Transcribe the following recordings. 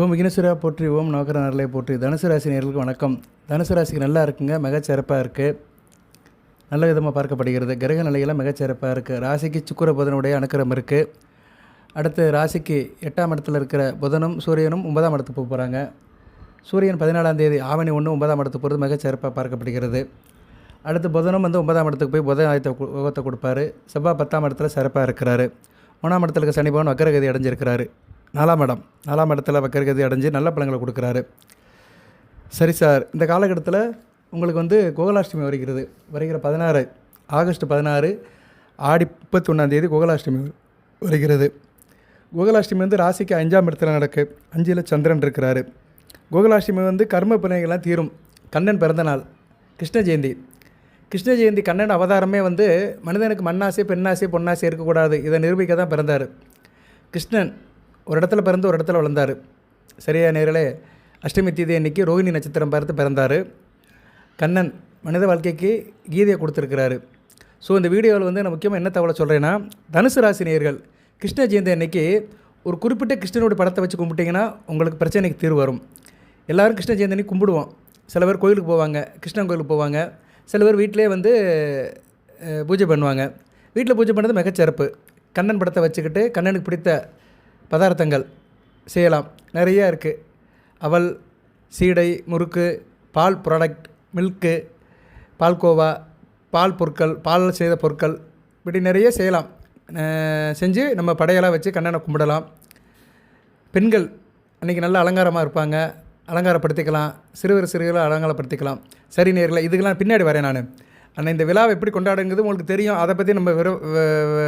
ஓம் விக்னேஸ்வரா போற்றி ஓம் நோக்கர நரலை போற்றி. தனுசு ராசி நேர்களுக்கு வணக்கம். தனுசு ராசிக்கு நல்லா இருக்குங்க மிகச்சிறப்பாக இருக்குது நல்ல விதமாக பார்க்கப்படுகிறது. கிரக நிலையெல்லாம் மிகச்சிறப்பாக இருக்குது ராசிக்கு சுக்கிர புதனுடைய அனுக்கிரம் இருக்குது அடுத்து ராசிக்கு எட்டாம் இடத்துல இருக்கிற புதனும் சூரியனும் ஒன்பதாம் இடத்துக்கு போக போகிறாங்க சூரியன் பதினாலாம் தேதி ஆவணி ஒன்று ஒன்பதாம் இடத்துக்கு போகிறது மிகச்சிறப்பாக பார்க்கப்படுகிறது. அடுத்து புதனும் வந்து ஒன்பதாம் இடத்துக்கு போய் புதன் ஆயத்தை உகத்தை கொடுப்பாரு. செவ்வாய் பத்தாம் இடத்துல சிறப்பாக இருக்கிறாரு. மூணாம் இடத்துல இருக்க சனி பவன் வக்கரகதி அடைஞ்சிருக்கிறாரு. நாலாம் இடம். நாலாம் இடத்துல வக்கரகதி அடைஞ்சு நல்ல பழங்களை கொடுக்குறாரு. சரி சார் இந்த காலகட்டத்தில் உங்களுக்கு வந்து கோகுலாஷ்டமி வருகிறது. வருகிற பதினாறு ஆகஸ்ட் பதினாறு ஆடி முப்பத்தி ஒன்றாந்தேதி கோகுலாஷ்டமி வருகிறது. கோகுலாஷ்டமி வந்து ராசிக்கு அஞ்சாம் இடத்துல நடக்கு. அஞ்சில் சந்திரன் இருக்கிறாரு. கோகுலாஷ்டமி வந்து கர்ம பிணைகள்லாம் தீரும். கண்ணன் பிறந்த நாள் கிருஷ்ண ஜெயந்தி. கிருஷ்ண ஜெயந்தி கண்ணன் அவதாரமே வந்து மனிதனுக்கு மண்ணாசை பெண்ணாசை பொன்னாசை இருக்கக்கூடாது. இதை நிரூபிக்க தான் பிறந்தார். கிருஷ்ணன் ஒரு இடத்துல பிறந்து ஒரு இடத்துல வளர்ந்தார். சரியா நேரிலே அஷ்டமி தீதி அன்னைக்கு ரோகிணி நட்சத்திரம் பார்த்து பிறந்தார். கண்ணன் மனித வாழ்க்கைக்கு கீதையை கொடுத்துருக்கிறாரு. ஸோ இந்த வீடியோவில் வந்து நான் முக்கியமாக என்ன தகவலை சொல்கிறேன்னா தனுசு ராசி நேர்கள் கிருஷ்ண ஜெயந்தி அன்னைக்கு ஒரு குறிப்பிட்ட கிருஷ்ணனுடைய படத்தை வச்சு கும்பிட்டிங்கன்னா உங்களுக்கு பிரச்சனைக்கு தீர்வு வரும். எல்லோரும் கிருஷ்ண ஜெயந்தி கும்பிடுவோம். சில பேர் கோயிலுக்கு போவாங்க கிருஷ்ணன் கோயிலுக்கு போவாங்க. சில பேர் வீட்டிலே வந்து பூஜை பண்ணுவாங்க. வீட்டில் பூஜை பண்ணுறது மிகச்சிறப்பு. கண்ணன் படத்தை வச்சுக்கிட்டு கண்ணனுக்கு பிடித்த பதார்த்தங்கள் செய்யலாம். நிறையா இருக்குது அவல் சீடை முறுக்கு பால் ப்ராடக்ட் மில்க்கு பால்கோவா பால் பொருட்கள் பால் செய்த பொருட்கள் இப்படி நிறைய செய்யலாம். செஞ்சு நம்ம படையெல்லாம் வச்சு கண்ணனை கும்பிடலாம். பெண்கள் அன்றைக்கி நல்லா அலங்காரமாக இருப்பாங்க. அலங்காரப்படுத்திக்கலாம். சிறுவர் சிறுவர்களை அலங்காரப்படுத்திக்கலாம். சரி நேரில் இதுக்கெல்லாம் பின்னாடி வரேன் நான். ஆனால் இந்த விழாவை எப்படி கொண்டாடுங்கிறது உங்களுக்கு தெரியும். அதை பற்றி நம்ம வெறும்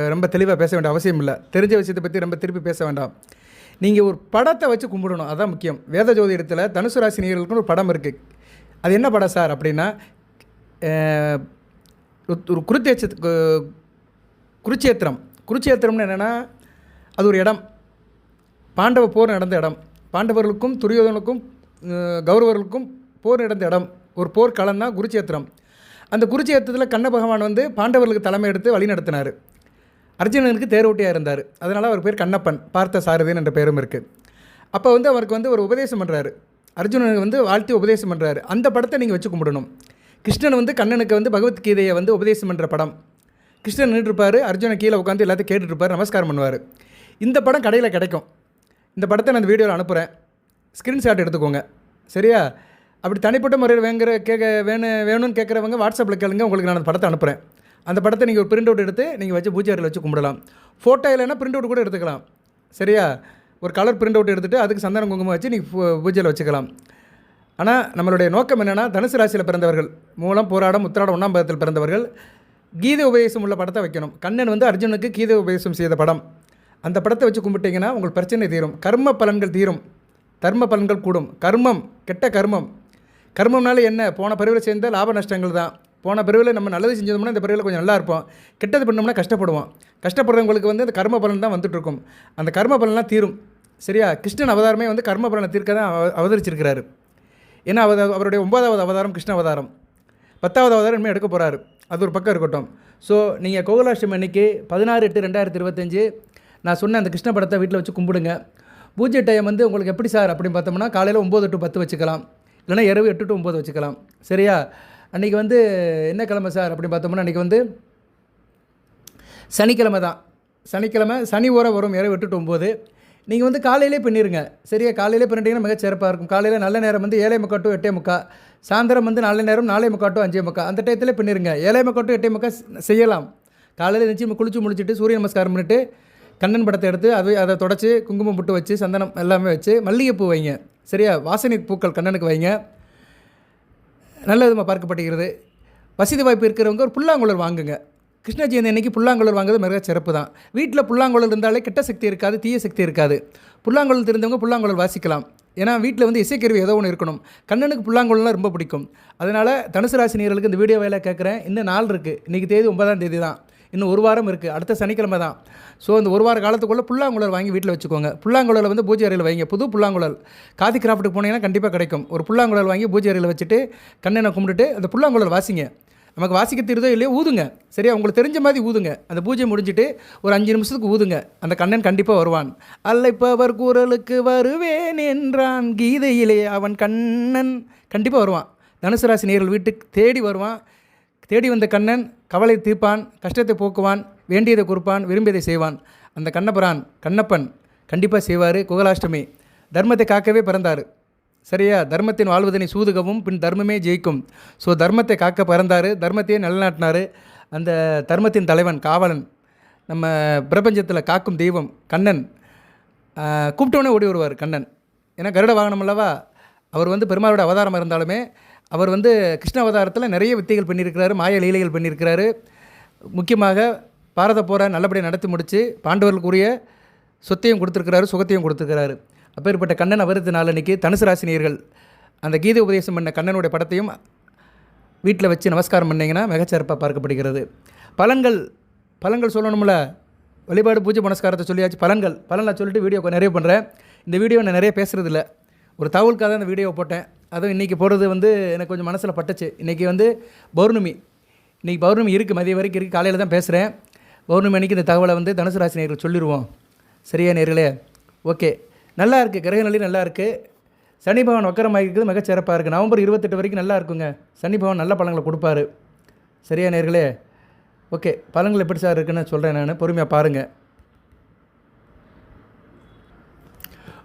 ரொம்ப தெளிவாக பேச வேண்டிய அவசியம் இல்லை. தெரிஞ்ச விஷயத்தை பற்றி ரொம்ப திருப்பி பேச வேண்டாம். நீங்கள் ஒரு படத்தை வச்சு கும்பிடணும். அதான் முக்கியம். வேத ஜோதிடத்தில் தனுசு ராசி நேயர்களுக்குன்னு ஒரு படம் இருக்குது அது என்ன படம் சார் அப்படின்னா ஒரு- குருத்தேச்ச குருச்சேத்திரம். குருச்சேத்திரம்னு என்னென்னா அது ஒரு இடம். பாண்டவ போர் நடந்த இடம். பாண்டவர்களுக்கும் துரியோதனுக்கும் கௌரவர்களுக்கும் போர் நடந்த இடம். ஒரு போர்க்களம் தான் குருச்சேத்திரம். அந்த குருச்சேத்திரத்தில் கண்ண பகவான் வந்து பாண்டவர்களுக்கு தலைமை எடுத்து வழி நடத்தினார். அர்ஜுனனுக்கு தேரோட்டியாக இருந்தார். அதனால் அவர் பேர் கண்ணப்பன் பார்த்த சாரதின் என்ற பேரும் இருக்குது அப்போ வந்து அவருக்கு வந்து ஒரு உபதேசம் பண்ணுறாரு அர்ஜுனனுக்கு வந்து வாழ்த்தி உபதேசம் பண்ணுறாரு அந்த படத்தை நீங்கள் வச்சு கும்பிடணும். கிருஷ்ணன் வந்து கண்ணனுக்கு வந்து பகவத்கீதையை வந்து உபதேசம் பண்ணுற படம். கிருஷ்ணன் நின்றுருப்பார் அர்ஜுனன் கீழே உட்காந்து எல்லாத்தையும் கேட்டுட்ருப்பார் நமஸ்காரம் பண்ணுவார். இந்த படம் கடையில் கிடைக்கும். இந்த படத்தை நான் இந்த வீடியோவில் அனுப்புகிறேன் ஸ்க்ரீன்ஷாட் எடுத்துக்கோங்க. சரியா? அப்படி தனிப்பட்ட முறையில் வேங்குற கேட்க வேணும் வேணும்னு கேட்குறவங்க வாட்ஸ்அப்பில் கேளுங்க உங்களுக்கு நான் அந்த படத்தை அனுப்புகிறேன் அந்த படத்தை நீங்கள் ஒரு பிரிண்ட் அவுட் எடுத்து நீங்கள் வச்சு பூஜை அறையில் வச்சு கும்பிடலாம். ஃபோட்டோ இல்லைன்னா பிரிண்ட் அவுட் கூட எடுத்துக்கலாம். சரியா? ஒரு கலர் பிரிண்ட் அவுட் எடுத்துகிட்டு அதுக்கு சந்தன குங்குமம் வச்சு நீங்கள் பூஜையில் வச்சுக்கலாம். ஆனால் நம்மளுடைய நோக்கம் என்னென்னா தனுசு ராசியில் பிறந்தவர்கள் மூலம் போராடம் உத்திராடம் ஒன்றாம் பதத்தில் பிறந்தவர்கள் கீதை உபதேசம் உள்ள படத்தை வைக்கணும். கண்ணன் வந்து அர்ஜுனுக்கு கீதை உபதேசம் செய்த படம். அந்த படத்தை வச்சு கும்பிட்டிங்கன்னா உங்கள் பிரச்சனை தீரும். கர்ம பலன்கள் தீரும். தர்ம பலன்கள் கூடும். கர்மம் கெட்ட கர்மம் கர்மம்னால என்ன? போன பிறவில் சேர்ந்த லாப நஷ்டங்கள் தான். போன பிறவில் நம்ம நல்லது செஞ்சோம்னா இந்த பிறவில் கொஞ்சம் நல்லா இருப்போம். கெட்டது பண்ணோம்னா கஷ்டப்படுவோம். கஷ்டப்படுறவங்களுக்கு வந்து அந்த கர்ம பலன் தான் வந்துட்டுருக்கும். அந்த கர்ம பலன்லாம் தீரும். சரியா? கிருஷ்ணன் அவதாரமே வந்து கர்ம பலனை தீர்க்க தான் அவ- அவதரிச்சிருக்கிறாரு. ஏன்னா அவத அவருடைய ஒன்பதாவது அவதாரம் கிருஷ்ண அவதாரம். பத்தாவது அவதாரம் இனிமேல் எடுக்க போகிறாரு அது ஒரு பக்கம் இருக்கட்டும். ஸோ நீங்கள் கோகுலாஷ்டமி அன்னைக்கு பதினாறு எட்டு ரெண்டாயிரத்தி இருபத்தஞ்சு நான் சொன்ன அந்த கிருஷ்ண படத்தை வீட்டில் வச்சு கும்பிடுங்க. பூஜை டைம் வந்து உங்களுக்கு எப்படி சார் அப்படின்னு பார்த்தோம்னா காலையில் ஒம்பது டு பத்து வச்சுக்கலாம். இல்லைன்னா இரவு எட்டு டு ஒம்பது வச்சுக்கலாம். சரியா? அன்றைக்கி வந்து என்ன கிழமை சார் அப்படின்னு பார்த்தோம்னா அன்றைக்கி வந்து சனிக்கிழமை தான். சனிக்கிழமை சனி ஓர வரும் இரவு எட்டு டு ஒம்பது. நீங்கள் வந்து காலையிலே பண்ணிடுங்க சரியா? காலையிலே பண்ணிட்டீங்கன்னா மிக சிறப்பாக இருக்கும். காலையில் நல்ல நேரம் வந்து ஏழை முக்கா டு எட்டே முக்கா சாயந்தரம் வந்து நல்ல நேரம் நாலே முக்கா டு அஞ்சே முக்கா அந்த டயத்தில் பண்ணிடுங்க ஏழை முக்கா டு எட்டே முக்கா செய்யலாம். காலையில் நிச்சயம் குளிச்சு முடிச்சுட்டு சூரிய நமஸ்காரம் பண்ணிட்டு கண்ணன் படத்தை எடுத்து அதை அதை தொடச்சி குங்குமம் புட்டு வச்சு சந்தனம் எல்லாமே வச்சு மல்லிகைப்பூ வைங்க. சரியா? வாசனை பூக்கள் கண்ணனுக்கு வைங்க. நல்ல விதமாக பார்க்கப்படுகிறது. வசதி வாய்ப்பு இருக்கிறவங்க ஒரு புல்லாங்குழல் வாங்குங்க. கிருஷ்ண ஜெயந்தி அன்னைக்கு புல்லாங்குழல் வாங்குறது மிக சிறப்பு தான். வீட்டில் புல்லாங்குழல் இருந்தாலே கெட்ட சக்தி இருக்காது தீய சக்தி இருக்காது. புல்லாங்குழல் தெரிந்தவங்க புல்லாங்குழல் வாசிக்கலாம். ஏன்னா வீட்டில் வந்து இசைக்கருவி ஏதோ ஒன்று இருக்கணும். கண்ணனுக்கு புல்லாங்குழல்லாம் ரொம்ப பிடிக்கும். அதனால் தனுசு ராசி இந்த வீடியோ வேலை கேட்குறேன். இன்னும் நாள் இருக்குது இன்றைக்கி தேதி ஒன்பதாம் தேதி தான். இன்னும் ஒரு வாரம் இருக்குது அடுத்த சனிக்கிழமை தான். ஸோ இந்த ஒரு வார காலத்துக்குள்ளே புல்லாங்குழல் வாங்கி வீட்டில் வச்சுக்கோங்க. புல்லாங்குழல் வந்து பூஜை அறையில் வைங்க. புது புல்லாங்குழல். காதி கிராஃப்ட்டுக்கு போனீங்கன்னா கண்டிப்பாக கிடைக்கும். ஒரு புல்லாங்குழல் வாங்கி பூஜை அறையில் வச்சுட்டு கண்ணனை கும்பிட்டுட்டு அந்த புல்லாங்குழல் வாசிங்க. நமக்கு வாசிக்க தெரியுதோ இல்லையோ ஊதுங்க. சரியா? உங்களுக்கு தெரிஞ்ச மாதிரி ஊதுங்க. அந்த பூஜை முடிஞ்சுட்டு ஒரு அஞ்சு நிமிஷத்துக்கு ஊதுங்க. அந்த கண்ணன் கண்டிப்பாக வருவான். அல்லைப்பவர் குரலுக்கு வருவேன் என்றான் கீதையிலே அவன் கண்ணன். கண்டிப்பாக வருவான். தனுசு ராசி நேர்கள் வீட்டுக்கு தேடி வருவான். தேடி வந்த கண்ணன் கவலை தீர்ப்பான் கஷ்டத்தை போக்குவான் வேண்டியதை கொடுப்பான் விரும்பியதை செய்வான். அந்த கண்ணபுரான் கண்ணப்பன் கண்டிப்பாக செய்வார் குகலாஷ்டமி. தர்மத்தை காக்கவே பிறந்தார். சரியா? தர்மத்தின் வாழ்வதனை சூதுகவும் பின் தர்மமே ஜெயிக்கும். ஸோ தர்மத்தை காக்க பிறந்தார் தர்மத்தையே நிலநாட்டினார். அந்த தர்மத்தின் தலைவன் காவலன் நம்ம பிரபஞ்சத்தில் காக்கும் தெய்வம் கண்ணன். கூப்பிட்டோன்னே ஓடி வருவார் கண்ணன். ஏன்னா கருட வாகனம் அல்லவா? அவர் வந்து பெருமாளோட அவதாரம் இருந்தாலுமே அவர் வந்து கிருஷ்ண அவதாரத்தில் நிறைய வித்தைகள் பண்ணியிருக்கிறாரு மாய லீலைகள் பண்ணியிருக்கிறாரு. முக்கியமாக பாரத போரை நல்லபடியாக நடத்தி முடித்து பாண்டவர்களுக்குரிய சொத்தையும் கொடுத்துருக்கிறாரு சுகத்தையும் கொடுத்துருக்கிறாரு. அப்பேற்பட்ட கண்ணன் அவரது நாளன்னைக்கு தனுசு ராசினியர்கள் அந்த கீத உபதேசம் பண்ண கண்ணனுடைய படத்தையும் வீட்டில் வச்சு நமஸ்காரம் பண்ணிங்கன்னா மிகச்சிறப்பாக பார்க்கப்படுகிறது. பலன்கள் பலன்கள் சொல்லணும்ல? வழிபாடு பூஜை புனஸ்காரத்தை சொல்லியாச்சு. பலன்கள் பலனை சொல்லிட்டு வீடியோ நிறைய பண்ணுறேன் இந்த வீடியோ நான் நிறைய பேசுகிறதில்ல ஒரு தகவலுக்காக தான் இந்த வீடியோவை போட்டேன். அதுவும் இன்றைக்கி போகிறது வந்து எனக்கு கொஞ்சம் மனசில் பட்டுச்சு. இன்றைக்கி வந்து பௌர்ணமி. இன்றைக்கி பௌர்ணமி இருக்குது மதிய வரைக்கும் இருக்குது காலையில் தான் பேசுகிறேன் பௌர்ணமி அன்றைக்கி இந்த தகவலை வந்து தனுசு ராசி நேர்கள் சொல்லிடுவோம் சரியா நேர்களே ஓகே. நல்லா இருக்குது கிரக நிலை நல்லா இருக்குது சனி பவன் வக்கரமாக இருக்குது மிகச்சிறப்பாக இருக்குது நவம்பர் இருபத்தெட்டு வரைக்கும் நல்லா இருக்குங்க. சனி பவன் நல்ல பழங்களை கொடுப்பாரு. சரியா நேர்களே ஓகே. பழங்கள் எப்படி சார் இருக்குன்னு சொல்கிறேன் நான். பொறுமையாக பாருங்கள்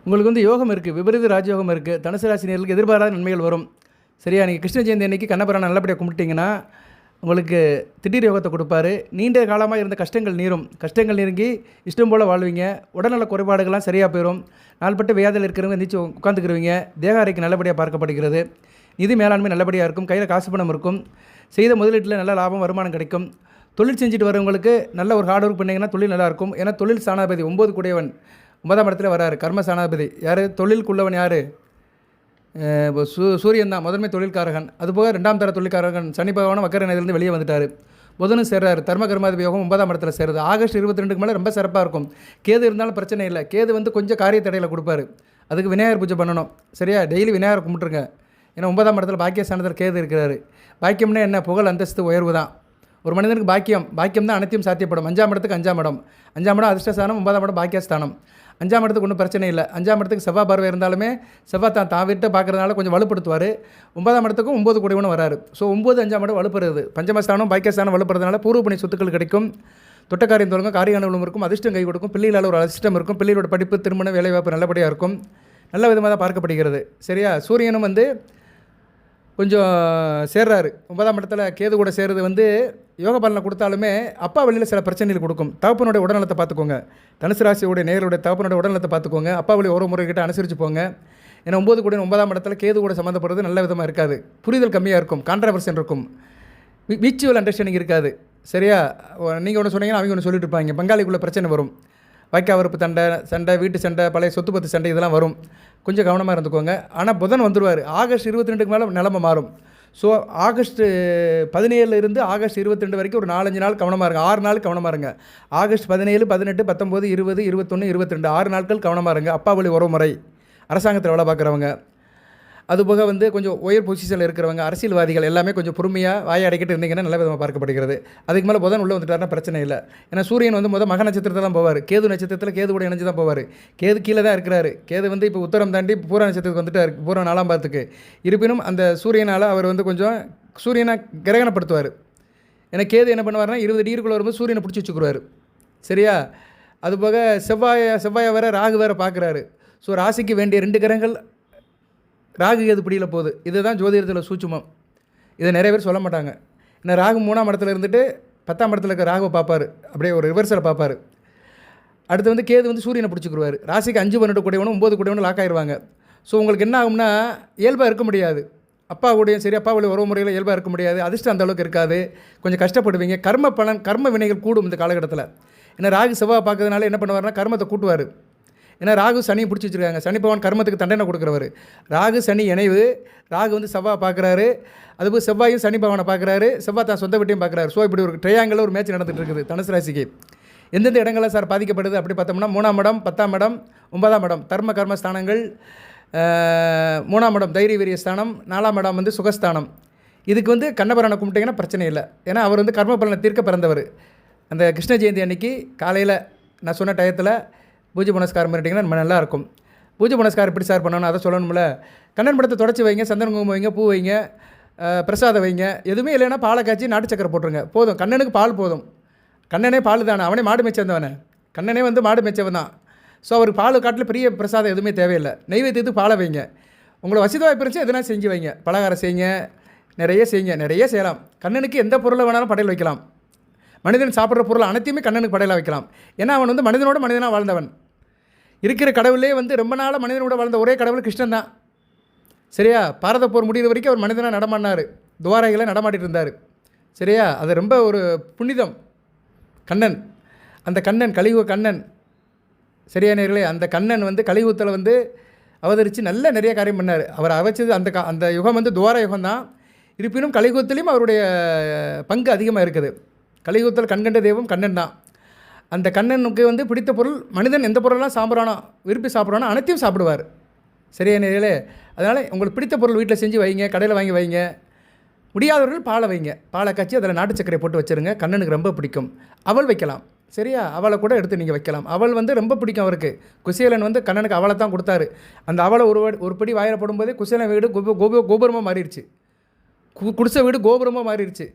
உங்களுக்கு வந்து யோகம் இருக்குது விபரீத ராஜயோகம் இருக்குது தனுசு ராசி நேர்களுக்கு எதிர்பாராத நன்மைகள் வரும். சரியா நீங்கள் கிருஷ்ண ஜெயந்தி அன்னைக்கு கண்ணபுரான நல்லபடியாக கும்பிட்டீங்கன்னா உங்களுக்கு திடீர் யோகத்தை கொடுப்பாரு. நீண்ட காலமாக இருந்த கஷ்டங்கள் நீரும். கஷ்டங்கள் நெருங்கி இஷ்டம் போல் வாழ்வீங்க. உடல்நல குறைபாடுகள்லாம் சரியாக போயிடும் நாள்பட்ட வியாதியில் இருக்கிறவங்க எந்திரிச்சு உட்காந்துக்கிருவீங்க தேக அறைக்கு நல்லபடியாக பார்க்கப்படுகிறது. நிதி மேலாண்மை நல்லபடியாக இருக்கும். கையில் காசு பணம் இருக்கும். செய்த முதலீட்டில் நல்ல லாபம் வருமானம் கிடைக்கும். தொழில் செஞ்சுட்டு வரவங்களுக்கு நல்ல ஒரு ஹார்ட் ஒர்க் பண்ணிங்கன்னா தொழில் நல்லா இருக்கும். ஏன்னா தொழில் சாணாபதி ஒம்பது கூடையவன். ஒன்பதாம் இடத்துல வராரு. கர்ம சாணாபதி யார்? தொழிலுக்குள்ளவன் யார்? சூ சூரியன் தான். முதன்மை தொழில்காரகன். அதுபோக ரெண்டாம் தர தொழில்காரகன் சனி பகவானும் வக்கர நிலையிலிருந்து வெளியே வந்துட்டார். புதனும் சேர்றாரு. தர்ம கர்மாதிபதி யோகம் ஒன்பதாம் இடத்துல சேருது. ஆகஸ்ட் இருபத்தி ரெண்டுக்கு மேலே ரொம்ப சிறப்பாக இருக்கும். கேது இருந்தாலும் பிரச்சனை இல்லை. கேது வந்து கொஞ்சம் காரிய தடையில் கொடுப்பாரு. அதுக்கு விநாயகர் பூஜை பண்ணணும். சரியா? டெய்லி விநாயகர் கும்பிட்டுருங்க. ஏன்னா ஒன்பதாம் இடத்துல பாக்கியஸ்தானத்தில் கேது இருக்கிறாரு. பாக்கியம்னா என்ன? புகழ் அந்தஸ்து உயர்வு தான். ஒரு மனிதனுக்கு பாக்கியம். பாக்கியம் தான் அனைத்தையும் சாத்தியப்படும். அஞ்சாம் இடத்துக்கு அஞ்சாம் இடம். அஞ்சாம் இடம் அதிர்ஷ்டஸ்தானம் ஒன்பதாம் இடம் பாக்கியஸ்தானம். அஞ்சாம் இடத்துக்கு ஒன்றும் பிரச்சனை இல்லை. அஞ்சாம் இடத்துக்கு செவ்வாய் பார்வை இருந்தாலுமே செவ்வாய் தான் தான் விட்டு பார்க்குறதுனால கொஞ்சம் வலுப்படுத்துவார். ஒன்பதாம் இடத்துக்கும் ஒம்பது கூடியவனும் வராரு. ஸோ ஒம்பது அஞ்சாம் இடம் வலுப்படுறது பஞ்சமஸ்தானம் பாக்கியஸ்தானம் வலுப்படுறதுனால பூர்வ பணி சொத்துக்கள் கிடைக்கும். தொட்டக்காரியம் தொடங்கும் காரிய அனுகூலம் இருக்கும் அதிர்ஷ்டம் கை கொடுக்கும் பிள்ளைகளால் ஒரு அதிர்ஷ்டம் இருக்கும் பிள்ளைகளோட படிப்பு திருமணம் வேலைவாய்ப்பு நல்லபடியாக இருக்கும். நல்ல விதமாக தான் பார்க்கப்படுகிறது. சரியா? சூரியனும் வந்து கொஞ்சம் சேர்றாரு. ஒன்பதாம் இடத்துல கேது கூட சேர்றது வந்து யோக பலனை கொடுத்தாலுமே அப்பா வழியில் சில பிரச்சனைகள் கொடுக்கும். தகப்பனுடைய உடல்நலத்தை பார்த்துக்கோங்க. தனுசு ராசியுடைய நேருடைய தகப்பனுடைய உடல்நலத்தை பார்த்துக்கோங்க. அப்பா வழி ஒரு முறை கிட்ட அனுசரித்து போங்க. ஏன்னா ஒம்பது கூட ஒன்பதாம் இடத்துல கேது கூட சம்மந்தப்படுறது நல்ல விதமாக இருக்காது. புரிதல் கம்மியாக இருக்கும். கான்ட்ரவர்ஷன் இருக்கும். மியூச்சுவல் அண்டர்ஸ்டாண்டிங் இருக்காது. சரியா? நீங்கள் ஒன்று சொன்னீங்கன்னா அவங்க ஒன்று சொல்லிட்டு இருப்பாங்க. பங்காளிக்குள்ளே பிரச்சனை வரும். வைக்க வரப்பு சண்டை சண்டை வீட்டு சண்டை பழைய சொத்து பத்து சண்டை இதெல்லாம் வரும். கொஞ்சம் கவனமாக இருந்துக்கோங்க. ஆனால் புதன் வந்துடுவார் ஆகஸ்ட் இருபத்தி ரெண்டுக்கு மேலே நிலமை மாறும். ஸோ ஆகஸ்ட் பதினேழுல இருந்து ஆகஸ்ட் இருபத்தி ரெண்டு வரைக்கும் ஒரு நாலஞ்சு நாள் கவனமாக இருங்க. ஆறு நாள் கவனமாக இருங்க. ஆகஸ்ட் பதினேழு பதினெட்டு பத்தொம்போது இருபது இருபத்தொன்று இருபத்தி ரெண்டு ஆறு நாட்கள் கவனமாக இருங்க. அப்பா வழி உறவுமுறை. அரசாங்கத்தில் வேலை பார்க்குறவங்க. அதுபோக வந்து கொஞ்சம் உயர் பொசிஷனில் இருக்கிறவங்க அரசியல்வாதிகள் எல்லாமே கொஞ்சம் பொறுமையாக வாயை அடைக்கிட்டு இருந்தீங்கன்னா நல்ல விதமாக பார்க்கப்படுகிறது. அதுக்கு மேலே புதன் உள்ளே வந்துட்டாருன்னா பிரச்சனை இல்லை. ஏன்னா சூரியன் வந்து முதல் மக நட்சத்திரத்தில் தான் போவார். கேது நட்சத்திரத்தில் கேது கூட இணைஞ்சு தான் போவார். கேது கீழே தான் இருக்கிறாரு. கேது வந்து இப்போ உத்தரம் தாண்டி பூர நட்சத்திரத்துக்கு வந்துட்டார். பூர நாலாம் பாதத்துக்கு. இருப்பினும் அந்த சூரியனால் அவர் வந்து கொஞ்சம் சூரியனை கிரகணப்படுத்துவார். ஏன்னா கேது என்ன பண்ணுவார்னா இருபது டிகிரிக்குள்ளே வரும்போது சூரியனை பிடிச்சி வச்சுக்குருவார். சரியா? அதுபோக செவ்வாயை செவ்வாயை வேற ராகு வேற பார்க்குறாரு. ஸோ ராசிக்கு வேண்டிய ரெண்டு கிரகங்கள் ராகு கேது பிடியில் போகுது. இதுதான் ஜோதிடத்தில் சூட்சுமம். இதை நிறைய பேர் சொல்ல மாட்டாங்க. ஏன்னா ராகு மூணாம் இடத்துல இருந்துட்டு பத்தாம் இடத்துல இருக்க ராகுவை பார்ப்பார். அப்படியே ஒரு ரிவர்ஸில் பார்ப்பார். அடுத்து வந்து கேது வந்து சூரியனை பிடிச்சிக்கிருவார். ராசிக்கு அஞ்சு பன்னெண்டு கூடையவனும் ஒம்பது கூடையவனும் லாக் ஆயிடுவாங்க ஸோ உங்களுக்கு என்ன ஆகும்னா இயல்பாக இருக்க முடியாது. அப்பா கூடயும் சரி அப்பா உடைய உறவு முறையில் இயல்பாக இருக்க முடியாது. அதிர்ஷ்டம் அந்த அளவுக்கு இருக்காது. கொஞ்சம் கஷ்டப்படுவீங்க. கர்ம பலன் கர்ம வினைகள் கூடும் இந்த காலகட்டத்தில். ஏன்னா ராகு செவ்வாய் பார்க்கறதுனால என்ன பண்ணுவார்னா கர்மத்தை கூட்டுவார். ஏன்னா ராகு சனியை பிடிச்சி வச்சுருக்காங்க. சனி பகவான் கர்மத்துக்கு தண்டனை கொடுக்குறவர். ராகு சனி இணைவு. ராகு வந்து செவ்வாய் பார்க்குறாரு. அதுபோல் செவ்வாயும் சனி பகவானை பார்க்குறாரு. செவ்வாய் தான் சொந்த வீட்டையும் பார்க்குறாரு. ஸோ இப்படி ஒரு ட்ரையாங்கில் ஒரு மேட்ச் நடந்துட்டு இருக்குது. தனுசு ராசிக்கு. எந்தெந்த இடங்களில் சார் பாதிக்கப்படுது? அப்படி பார்த்தோம்னா மூணாம் இடம் பத்தாம் இடம் ஒன்பதாம் இடம். தர்ம கர்ம ஸ்தானங்கள் மூணாம் இடம் தைரிய வீரிய ஸ்தானம். நாலாம் இடம் வந்து சுகஸ்தானம். இதுக்கு வந்து கண்ணபரனை கும்பிட்டிங்கன்னா பிரச்சனை இல்லை. ஏன்னா அவர் வந்து கர்ம பலனை தீர்க்க பிறந்தவர். அந்த கிருஷ்ண ஜெயந்தி அன்னைக்கு காலையில் நான் சொன்ன டயத்தில் பூஜை புனஸ்காரம் பண்ணிட்டீங்கன்னா நம்ம நல்லாயிருக்கும். பூஜை புனஸ்காரம் எப்படி சார் பண்ணணும் அதை சொல்லணும்ல? கண்ணன் படத்தை தொடச்சி வைங்க சந்தன குங்குமம் வைங்க பூ வைங்க பிரசாதம் வைங்க எதுவுமே இல்லைன்னா பாலை காய்ச்சி நாட்டு சக்கரை போட்டுருங்க. போதும். கண்ணனுக்கு பால் போதும். கண்ணனே பால் தானே? அவனே மாடு மேய்ச்சவன் கண்ணனே வந்து மாடு மேய்ச்சவன் தான். ஸோ அவருக்கு பால் காட்டில் பெரிய பிரசாதம் எதுவுமே தேவையில்லை. நெய்வேத்தியத்துக்கு பாலை வைங்க. உங்களை வசதி வாய்ப்பு இருந்துச்சு எதுனா செஞ்சு வைங்க. பலகாரம் செய்யுங்க. நிறைய செய்யுங்க. நிறைய செய்யலாம். கண்ணனுக்கு எந்த பொருளை வேணாலும் படையல் வைக்கலாம். மனிதன் சாப்பிட்ற பொருள் அனைத்தையுமே கண்ணனுக்கு படையலாக வைக்கலாம். ஏன்னா அவன் வந்து மனிதனோட மனிதனாக வாழ்ந்தவன். இருக்கிற கடவுளே வந்து ரொம்ப நாளாக மனிதனோட வாழ்ந்த ஒரே கடவுள் கிருஷ்ணன் தான். சரியா? பாரத போர் முடிகிற வரைக்கும் அவர் மனிதனாக நடமாடினார். துவாரைகளை நடமாட்டிட்டு இருந்தார் சரியா? அது ரொம்ப ஒரு புனிதம். கண்ணன். அந்த கண்ணன் கலியுக கண்ணன். சரியா நேர்களே? அந்த கண்ணன் வந்து கலியுகத்தில் வந்து அவதரித்து நல்ல நிறைய காரியம் பண்ணார். அவர் அவச்சது அந்த அந்த யுகம் வந்து துவார யுகம் தான். இருப்பினும் கலியுகத்திலையும் அவருடைய பங்கு அதிகமாக இருக்குது. கலியுகத்தில் கண்கண்ட தெய்வம் கண்ணன் தான். அந்த கண்ணனுக்கு வந்து பிடித்த பொருள் மனிதன் எந்த பொருளெல்லாம் சாப்பிட்றானோ விரும்பி சாப்பிட்றானோ அனைத்தையும் சாப்பிடுவார். சரியா நேர்களே? அதனால் உங்களுக்கு பிடித்த பொருள் வீட்டில் செஞ்சு வைங்க கடையில் வாங்கி வைங்க. முடியாதவர்கள் பாலை வைங்க. பாலை காய்ச்சி அதில் நாட்டு சர்க்கரை போட்டு வச்சுருங்க. கண்ணனுக்கு ரொம்ப பிடிக்கும். அவள் வைக்கலாம். சரியா? அவளை கூட எடுத்து நீங்கள் வைக்கலாம். அவள் வந்து ரொம்ப பிடிக்கும் அவருக்கு. குசேலன் வந்து கண்ணனுக்கு அவளை தான் கொடுத்தாரு. அந்த அவளை ஒரு ஒரு படி வாயில போடும்போதே குசேலன் வீடு கோபு கோபுரமாக மாறிடுச்சு கு குடிசை வீடு கோபுரமாக மாறிடுச்சு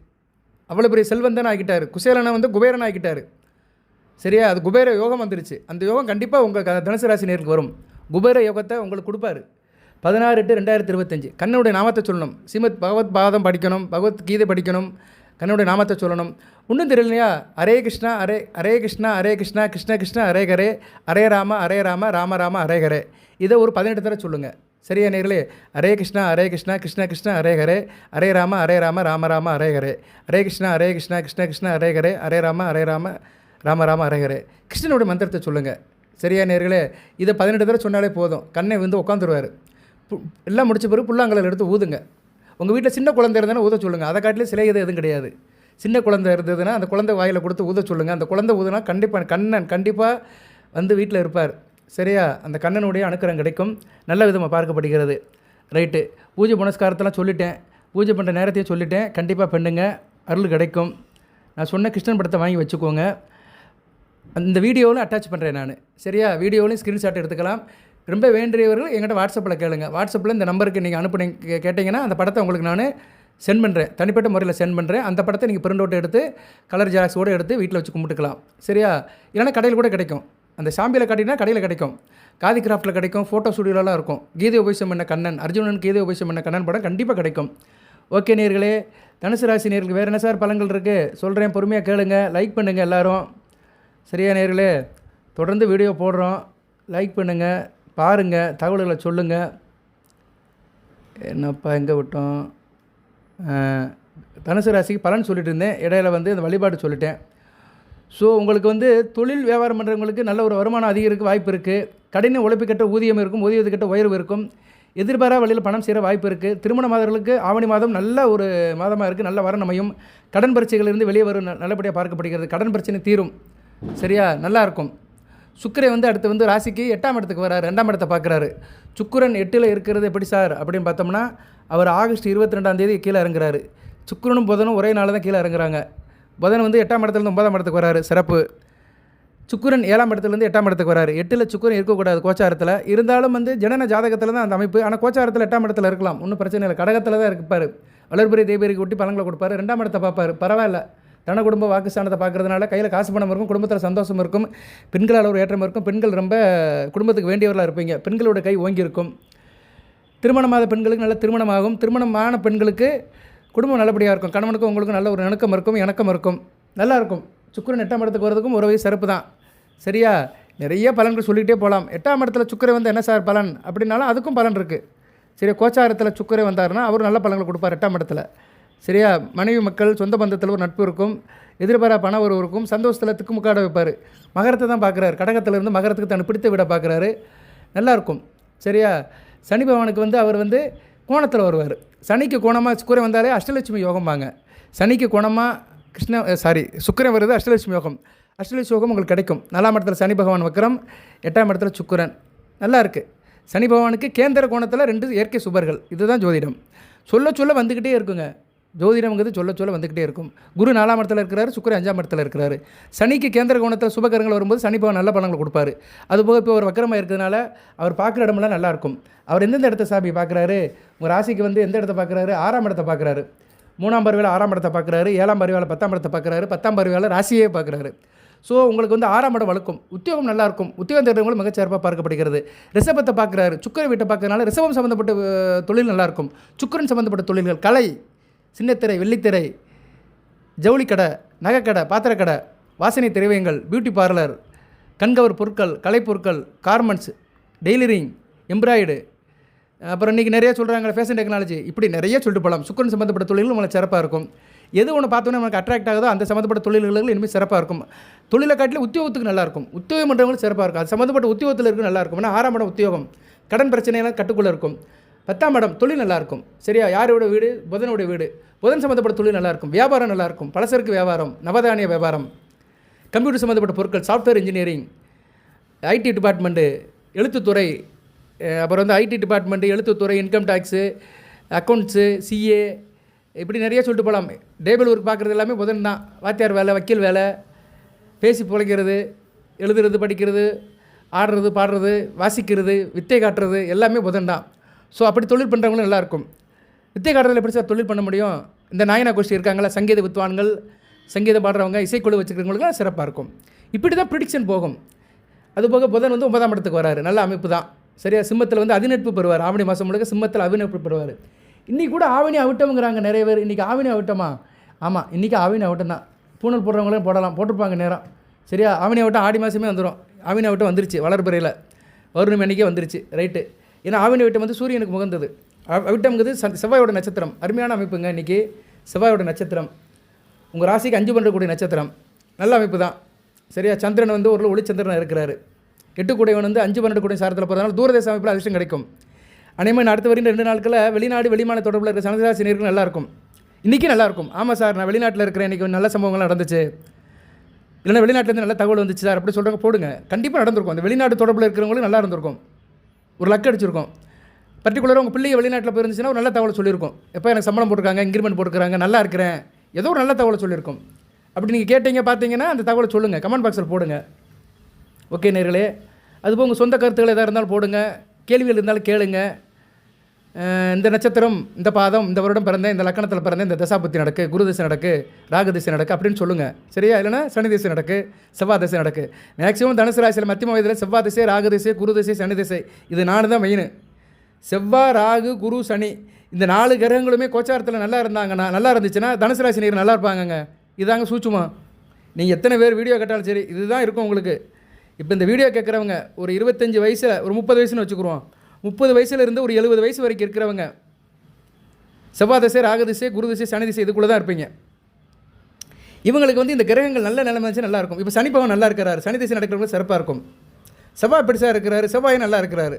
அவ்வளோ பெரிய செல்வந்தன் ஆகிட்டார். குசேலனை வந்து குபேரன் ஆகிட்டார். சரியா? அது குபேர யோகம் வந்துருச்சு. அந்த யோகம் கண்டிப்பாக உங்கள் க தனுசு ராசி நேருக்கு வரும். குபேர யோகத்தை உங்களுக்கு கொடுப்பாரு. பதினாறு எட்டு ரெண்டாயிரத்தி இருபத்தஞ்சி கண்ணனுடைய நாமத்தை சொல்லணும். ஸ்ரீமத் பகவத் பாதம் படிக்கணும். பகவத் கீதை படிக்கணும். கண்ணனுடைய நாமத்தை சொல்லணும். ஒன்றும் தெரியலையா? ஹரே கிருஷ்ணா ஹரே ஹரே கிருஷ்ணா ஹரே கிருஷ்ணா கிருஷ்ண கிருஷ்ண ஹரே ஹரே. ஹரே ராம ஹரே ராம ராம ராம ஹரே இதை ஒரு பதினெட்டு தடவை சொல்லுங்கள் சரியா நேர்களே? ஹரே கிருஷ்ணா ஹரே கிருஷ்ணா கிருஷ்ண கிருஷ்ண ஹரே ஹரே. ஹரே ராம ஹரே ராம ராம ராம ஹரே ஹரே. ஹரே கிருஷ்ணா ஹரே கிருஷ்ணா கிருஷ்ண கிருஷ்ண ஹரே ஹரே. ஹரே ராம ஹரே ராம ராம ராம ஹரே ஹரே. கிருஷ்ணனுடைய மந்திரத்தை சொல்லுங்கள் சரியா நேர்களே? இதை பதினெட்டு தடவை சொன்னாலே போதும். கண்ணை வந்து உட்காந்துருவார் எல்லாம் முடிச்ச பிறகு புல்லாங்கலில் எடுத்து ஊதுங்க. உங்கள் வீட்டில் சின்ன குழந்தை இருந்தாலும் ஊத சொல்லுங்கள் அதை காட்டிலே சிலை இது எதுவும் கிடையாது. சின்ன குழந்தை இருந்ததுன்னா அந்த குழந்தை வாயில் கொடுத்து ஊத சொல்லுங்கள் அந்த குழந்தை ஊதுனா கண்டிப்பாக கண்ணன் கண்டிப்பாக வந்து வீட்டில் இருப்பார். சரியா? அந்த கண்ணனுடைய அனுக்கிரம் கிடைக்கும். நல்ல விதமாக பார்க்கப்படுகிறது. ரைட்டு பூஜை புனஸ்காரத்தெல்லாம் சொல்லிட்டேன். பூஜை பண்ணுற நேரத்தையும் சொல்லிட்டேன். கண்டிப்பாக பண்ணுங்க. அருள் கிடைக்கும். நான் சொன்ன கிருஷ்ணன் படத்தை வாங்கி வச்சுக்கோங்க. அந்த வீடியோவில் அட்டாச் பண்ணுறேன் நான். சரியா? வீடியோவிலையும் ஸ்க்ரீன்ஷாட் எடுத்துக்கலாம். ரொம்ப வேண்டியவர்கள் எங்கிட்ட வாட்ஸ்அப்பில் கேளுங்க. வாட்ஸ்அப்பில் இந்த நம்பருக்கு நீங்கள் அனுப்புனீங்க கேட்டிங்கன்னா அந்த படத்தை உங்களுக்கு நான் சென்ட் பண்ணுறேன் தனிப்பட்ட முறையில் சென்ட் பண்ணுறேன் அந்த படத்தை நீங்கள் பிரிண்ட் அவுட் எடுத்து கலர் ஜாக்ஸோடு எடுத்து வீட்டில் வச்சு கும்பிட்டுக்கலாம். சரியா? இல்லைனா கடையில் கூட கிடைக்கும். அந்த சாம்பியில் காட்டினா கடையில் கிடைக்கும். காதி கிராஃப்ட்டில் கிடைக்கும் ஃபோட்டோ ஸ்டுடியோலலாம் இருக்கும். கீதை உபயோகம் என்ன கண்ணன் அர்ஜுனன் கீதை உபயோகம் என்ன கண்ணன் படம் கண்டிப்பாக கிடைக்கும். ஓகே நேர்களே தனுசு ராசி நேர்களுக்கு வேறு என்ன சார் பலங்கள் இருக்குது சொல்கிறேன் பொறுமையாக கேளுங்க லைக் பண்ணுங்கள் எல்லோரும். சரியா நேர்களே தொடர்ந்து வீடியோ போடுறோம். லைக் பண்ணுங்கள் பாருங்கள் தகவல்களை சொல்லுங்கள் என்னப்பா எங்கே விட்டோம்? தனுசு ராசிக்கு பலன் சொல்லிட்டு இருந்தேன். இடையில வந்து அந்த வழிபாடு சொல்லிட்டேன். ஸோ உங்களுக்கு வந்து தொழில் வியாபாரம் பண்ணுறவங்களுக்கு நல்ல ஒரு வருமானம் அதிகரிக்க வாய்ப்பு இருக்குது கடின உழைப்புக்கிட்ட ஊதியம் இருக்கும் ஊதியத்துக்கிட்ட உயர்வு இருக்கும். எதிர்பாரா வழியில் பணம் சேர வாய்ப்பு இருக்குது திருமண மாதர்களுக்கு ஆவணி மாதம் நல்ல ஒரு மாதமாக இருக்குது நல்ல வரன் அமையும். கடன் பிரச்சனைகளிலிருந்து வெளியே வரும் ந- நல்லபடியாக பார்க்கப்படுகிறது. கடன் பிரச்சனை தீரும். சரியா? நல்லா இருக்கும். வந்து அடுத்து வந்து ராசிக்கு எட்டாம் இடத்துக்கு வராரு ரெண்டாம் இடத்தை பார்க்குறாரு. சுக்கரன் எட்டில் இருக்கிறது எப்படி சார்? அப்படின்னு பார்த்தோம்னா அவர் ஆகஸ்ட் இருபத்தி ரெண்டாம் தேதி கீழே இறங்குறாரு. சுக்கரனும் புதனும் ஒரே நாள் தான் கீழே இறங்குறாங்க. புதன் வந்து எட்டாம் இடத்துலேருந்து ஒன்பதாம் இடத்துக்கு வராரு. சிறப்பு. சுக்குரன் ஏழாம் இடத்துலேருந்து எட்டாம் இடத்துக்கு வராரு. எட்டில் சுக்குரன் இருக்கக்கூடாது கோச்சாரத்தில். இருந்தாலும் வந்து ஜனன ஜாதகத்தில் தான் அந்த அமைப்பு. ஆனால் கோச்சாரத்தில் எட்டாம் இடத்துல இருக்கலாம். ஒன்றும் பிரச்சனை இல்லை. கடகத்தில் தான் இருப்பார். வளர்புரி தேவியருக்கு ஒட்டி பழங்களை கொடுப்பாரு. ரெண்டாம் இடத்தை பார்ப்பார். பரவாயில்ல. தன குடும்ப வாக்குஸ்தானத்தை பார்க்குறதுனால கையில் காசு பணம் இருக்கும் குடும்பத்தில் சந்தோஷம் இருக்கும் பெண்களால் ஒரு ஏற்றம் இருக்கும். பெண்கள் ரொம்ப குடும்பத்துக்கு வேண்டியவர்களாக இருப்பீங்க. பெண்களோட கை ஓங்கி இருக்கும். திருமணமாத பெண்களுக்கு நல்ல திருமணமாகும். திருமணமான பெண்களுக்கு குடும்பம் நல்லபடியாக இருக்கும். கணவனுக்கும் உங்களுக்கும் நல்ல ஒரு இணக்கம் இருக்கும் இணக்கம் இருக்கும். நல்லாயிருக்கும் சுக்கரன் எட்டாம் இடத்துக்கு வரதுக்கும் ஒரு சிறப்பு தான். சரியா? நிறைய பலன்கள் சொல்லிகிட்டே போகலாம் எட்டாம் இடத்துல சுக்கரை வந்து என்ன சார் பலன்? அப்படின்னாலும் அதுக்கும் பலன் இருக்குது சரி கோச்சாரத்தில் சுக்கரை வந்தாருன்னா அவர் நல்ல பலன்கள் கொடுப்பார் எட்டாம் இடத்துல. சரியா? மனைவி மக்கள் சொந்த பந்தத்தில் ஒரு நட்பு இருக்கும். எதிர்பாரா பண உறவு இருக்கும். சந்தோஷத்தில் திக்குமுக்காட வைப்பார். மகரத்தை தான் பார்க்குறாரு கடகத்திலேருந்து மகரத்துக்கு தன்னை பிடித்த விட பார்க்குறாரு நல்லாயிருக்கும் சரியா? சனி பகவானுக்கு வந்து அவர் வந்து கோணத்தில் வருவார். சனிக்கு கோணமாக சுக்கிரன் வந்தாலே அஷ்டலட்சுமி யோகம்பாங்க சனிக்கு கோணமாக கிருஷ்ண சாரி சுக்கரன் வருது அஷ்டலட்சுமி யோகம். அஷ்டலட்சுமி யோகம் உங்களுக்கு கிடைக்கும். நாலாம் இடத்துல சனி பகவான் வக்கரம் எட்டாம் இடத்துல சுக்கிரன். நல்லா இருக்குது சனி பகவானுக்கு கேந்திர கோணத்தில் ரெண்டு இயற்கை சுபர்கள். இதுதான் ஜோதிடம். சொல்ல சொல்ல வந்துக்கிட்டே இருக்குங்க. ஜோதிடம்ங்கிறது சொல்ல சொல்ல வந்துக்கிட்டே இருக்கும். குரு நாலாம் இடத்துல இருக்கிறாரு சுக்கிரன் அஞ்சாம் இடத்துல இருக்கிறாரு. சனிக்கு கேந்திர கோணத்தில் சுபகரங்கள் வரும்போது சனி பகவான் நல்ல பலன்கள் கொடுப்பாரு. அதுபோக இப்போ ஒரு வக்கரமாக இருக்கிறதுனால அவர் பார்க்குற இடமெல்லாம் நல்லாயிருக்கும் அவர் எந்தெந்த இடத்த சாமி பார்க்குறாரு? உங்கள் ராசிக்கு வந்து எந்த இடத்த பார்க்குறாரு? ஆறாம் இடத்த பார்க்குறாரு. மூணாம் பருவியில் ஆறாம் இடத்தை பார்க்குறாரு. ஏழாம் பருவியால் பத்தாம் இடத்தை பார்க்குறாரு. பத்தாம் பருவியால் ராசியே பார்க்குறாரு. ஸோ உங்களுக்கு வந்து ஆறாம் இடம் வழக்கம். உத்தியோகம் நல்லாயிருக்கும் உத்தியோகம் தேடுறவங்களும் மிகச்சிறப்பாக பார்க்கப்படுகிறது. ரிசபத்தை பார்க்குறாரு. சுக்கர வீட்டை பார்க்கறதுனால ரிசபம் சம்மந்தப்பட்ட தொழில் நல்லாயிருக்கும் சுக்கரன் சம்மந்தப்பட்ட தொழில்கள் கலை. சின்னத்திரை வெள்ளித்திரை ஜவுளிக்கடை நகைக்கடை பாத்திரக்கடை வாசனை திரவியங்கள் பியூட்டி பார்லர் கண்கவர் பொருட்கள் கலைப்பொருட்கள் கார்மெண்ட்ஸ் டெய்லரிங் எம்ப்ராய்டு அப்புறம் இன்றைக்கி நிறைய சொல்கிறாங்க ஃபேஷன் டெக்னாலஜி இப்படி நிறைய சொல்லிட்டு போகலாம். சுக்கரன் சம்மந்தப்பட்ட தொழில்கள் உங்களுக்கு சிறப்பாக இருக்கும். எது ஒன்று பார்த்தோன்னே நமக்கு அட்ராக்ட் ஆகுதோ அந்த சம்மந்தப்பட்ட தொழில்களுக்கு இனிமேல் சிறப்பாக இருக்கும். தொழிலை காட்டிலும் உத்தியோகத்துக்கு நல்லா இருக்கும். உத்தியோகம் பண்ணுறவங்களுக்கு சிறப்பாக இருக்கும். அது சம்மந்தப்பட்ட உத்தியோகத்தில் இருக்கு நல்லா இருக்கும். ஏன்னா ஆறாம் இடம் உத்தியோகம். கடன் பிரச்சனையெல்லாம் கட்டுக்குள்ளே இருக்கும். பத்தாம் இடம் தொழில் நல்லாயிருக்கும் சரியா? யாரோட வீடு? புதனோட வீடு. புதன் சம்மந்தப்பட்ட தொழில் நல்லாயிருக்கும் வியாபாரம் நல்லாயிருக்கும் பலசரக்கு வியாபாரம் நவதானிய வியாபாரம் கம்ப்யூட்டர் சம்மந்தப்பட்ட பொருட்கள் சாஃப்ட்வேர் இன்ஜினியரிங் ஐடி டிபார்ட்மெண்ட்டு எழுத்துத்துறை அப்புறம் வந்து ஐடி டிபார்ட்மெண்ட்டு எழுத்துத்துறை இன்கம் டேக்ஸு அக்கௌண்ட்ஸு சிஏ இப்படி நிறைய சொல்லிட்டு போகலாம் டேபிள் ஒர்க் பார்க்குறது எல்லாமே புதன் தான். வாத்தியார் வேலை வக்கீல் வேலை பேசி பிழைக்கிறது எழுதுறது படிக்கிறது ஆடுறது பாடுறது வாசிக்கிறது வித்தை காட்டுறது எல்லாமே புதன் தான். ஸோ அப்படி தொழில் பண்ணுறவங்களும் நல்லாயிருக்கும் வித்தை எப்படி சார் தொழில் பண்ண முடியும்? இந்த நாயனா கோஷ்டி இருக்காங்களா சங்கீத வித்வான்கள் சங்கீதம் பாடுறவங்க இசைக்குழு வச்சுருக்கிறவங்களுக்குலாம் சிறப்பாக இருக்கும். இப்படி தான் ப்ரிடிக்ஷன் போகும். அதுபோக புதன் வந்து ஒன்பதாம் இடத்துக்கு வராரு. நல்ல அமைப்பு தான். சரியா? சிம்மத்தில் வந்து அதிநட்பு பெறுவார். ஆவணி மாதம் முழுக்க சிம்மத்தில் அவிநட்பு பெறுவார். இன்றைக்கி கூட ஆவணி அவிட்டம்ங்கிறாங்க நிறைய பேர். இன்றைக்கி ஆவணி அவிட்டமா? ஆமாம் இன்றைக்கி ஆவணி அவிட்டம் தான். பூணல் போடுறவங்களும் போடலாம். போட்டிருப்பாங்க நேரம். சரியா? ஆவணி அவிட்டம் ஆடி மாதமே வந்துடும் ஆவணி அவிட்டம் வந்துருச்சு வளர்பிறையில் வருணம் அன்றைக்கே வந்துருச்சு. ரைட்டு. ஏன்னா ஆவணி விட்டம் வந்து சூரியனுக்கு முகந்தது. விட்டம்ங்கிறது அவிட்டம்ங்கிறது செவ்வாயோட நட்சத்திரம். அருமையான அமைப்புங்க இன்றைக்கி செவ்வாயோட நட்சத்திரம். உங்கள் ராசிக்கு அஞ்சு பண்ணுறக்கூடிய நட்சத்திரம். நல்ல அமைப்பு தான். சரியா? சந்திரன் வந்து ஒரு ஒளிச்சந்திரன் இருக்கிறாரு. எட்டு கூடையவன் வந்து அஞ்சு பன்னெண்டு கூடிய சாரத்தில் போகிறதுனால தூரதேச அமைப்பில் அதிர்ஷ்டம் கிடைக்கும். அனைமே அடுத்த வரையும் ரெண்டு நாட்களில் வெளிநாடு வெளிமான தொடர்பில் இருக்கிற சனராசி நேர்கள் நல்லா இருக்கும். இன்றைக்கி நல்லாயிருக்கும் ஆமாம் சார் நான் வெளிநாட்டில் இருக்கிறேன். இன்றைக்கி நல்ல சம்பவங்கள்லாம் நடந்துச்சு. இல்லைன்னா வெளிநாட்டிலேருந்து நல்ல தகவல் வந்துச்சு சார். அப்படி சொல்கிறாங்க போடுங்க. கண்டிப்பாக நடந்திருக்கும். அந்த வெளிநாட்டு தொடர்பில் இருக்கிறவங்களும் நல்லா இருந்திருக்கும். ஒரு லக் அடிச்சிருக்கும். பர்டிகுலராக உங்கள் பிள்ளைங்க வெளிநாட்டில் போயிருந்துச்சுன்னா ஒரு நல்ல தகவல் சொல்லியிருக்கும். எப்போ எனக்கு சம்பளம் போட்டுருக்காங்க இன்க்ரிமெண்ட் போட்டுக்கிறாங்க நல்லா இருக்கிறேன். ஏதோ ஒரு நல்ல தகவலை சொல்லியிருக்கும். அப்படி நீங்கள் கேட்டீங்க பார்த்தீங்கன்னா அந்த தகவலை சொல்லுங்கள் கமெண்ட் பாக்ஸில் போடுங்க. ஓகே நேர்களே அதுபோல் உங்கள் சொந்த கருத்துக்கள் எதாக இருந்தாலும் போடுங்க. கேள்விகள் இருந்தாலும் கேளுங்கள் இந்த நட்சத்திரம் இந்த பாதம் இந்த வருடம் பிறந்தேன் இந்த லக்கணத்தில் பிறந்தேன் இந்த தசாபுத்தி நடக்கு குரு திசை நடக்கு ராகு திசை நடக்கு அப்படின்னு சொல்லுங்கள் சரியா? இல்லைனா சனி திசை நடக்கு செவ்வாய் திசை நடக்கு. மேக்ஸிமம் தனுசு ராசியில் மத்தியம வயதில் செவ்வாய் திசை ராகு திசை குரு திசை சனி திசை. இது நாலு தான் மெயின் செவ்வாய் ராகு குரு சனி. இந்த நாலு கிரகங்களுமே கோச்சாரத்தில் நல்லா இருந்தாங்கன்னா நல்லா இருந்துச்சுன்னா தனுசு ராசி நீர் நல்லா இருப்பாங்கங்க. இதாங்க சூச்சுமா நீங்கள் எத்தனை பேர் வீடியோ கேட்டாலும் சரி இதுதான் இருக்கும் உங்களுக்கு. இப்போ இந்த வீடியோ கேட்குறவங்க ஒரு இருபத்தஞ்சி வயசில் ஒரு முப்பது வயசுன்னு வச்சுக்குருவோம். முப்பது வயசுலேருந்து ஒரு எழுபது வயசு வரைக்கும் இருக்கிறவங்க. செவ்வாதசை ராகதிசை குருதிசை சனிதிசை சனி திசை இதுக்குள்ளே தான் இருப்பீங்க. இவங்களுக்கு வந்து இந்த கிரகங்கள் நல்ல நிலைமை இருந்துச்சு நல்லா இருக்கும். இப்போ சனிப்பவன் நல்லா இருக்கிறாரு. சனி திசை நடக்கிறவங்க சிறப்பாக இருக்கும். செவ்வாய் பிடிச்சாக இருக்கிறாரு செவ்வாய் நல்லா இருக்கிறாரு.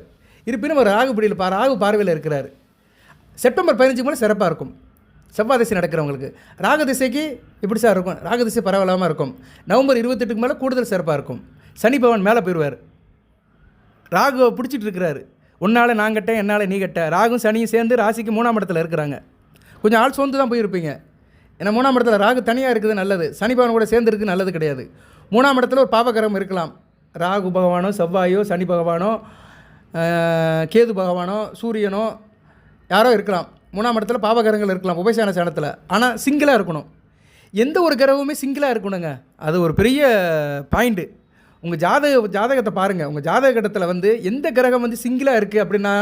இருப்பினும் ஒரு ராகு பிடியில் பா ராகு பார்வையில் இருக்கிறாரு. செப்டம்பர் பதினஞ்சு மேலே சிறப்பாக இருக்கும். செவ்வாய் திசை நடக்கிறவங்களுக்கு. ராக திசைக்கு இப்படி சார் இருக்கும். ராக திசை பரவலாமல் இருக்கும். நவம்பர் இருபத்தெட்டுக்கு மேலே கூடுதல் சிறப்பாக இருக்கும். சனி பவன் மேலே போயிடுவார் ராகுவை பிடிச்சிட்டு இருக்கிறாரு. உன்னால் நான் கட்டேன் என்னால் நீ கட்ட. ராகும் சனியும் சேர்ந்து ராசிக்கு மூணாம் இடத்துல இருக்கிறாங்க. கொஞ்சம் ஆள் சோர்ந்து தான் போயிருப்பீங்க. ஏன்னா மூணாம் இடத்துல ராகு தனியாக இருக்குது நல்லது. சனி பகவான் கூட சேர்ந்து இருக்குது நல்லது கிடையாது. மூணாம் இடத்துல ஒரு பாபகரம் இருக்கலாம். ராகு பகவானோ செவ்வாயோ சனி பகவானோ கேது பகவானோ சூரியனோ யாரோ இருக்கலாம். மூணாம் இடத்துல பாபகரங்கள் இருக்கலாம் உபசான சேனத்தில். ஆனால் சிங்கிளாக இருக்கணும். எந்த ஒரு கிரகமுமே சிங்கிளாக இருக்கணுங்க. அது ஒரு பெரிய பாயிண்ட்டு உங்கள் ஜாதக ஜாதகத்தை பாருங்கள் உங்கள் ஜாதக கட்டத்தில் வந்து எந்த கிரகம் வந்து சிங்கிளாக இருக்குது அப்படின்னா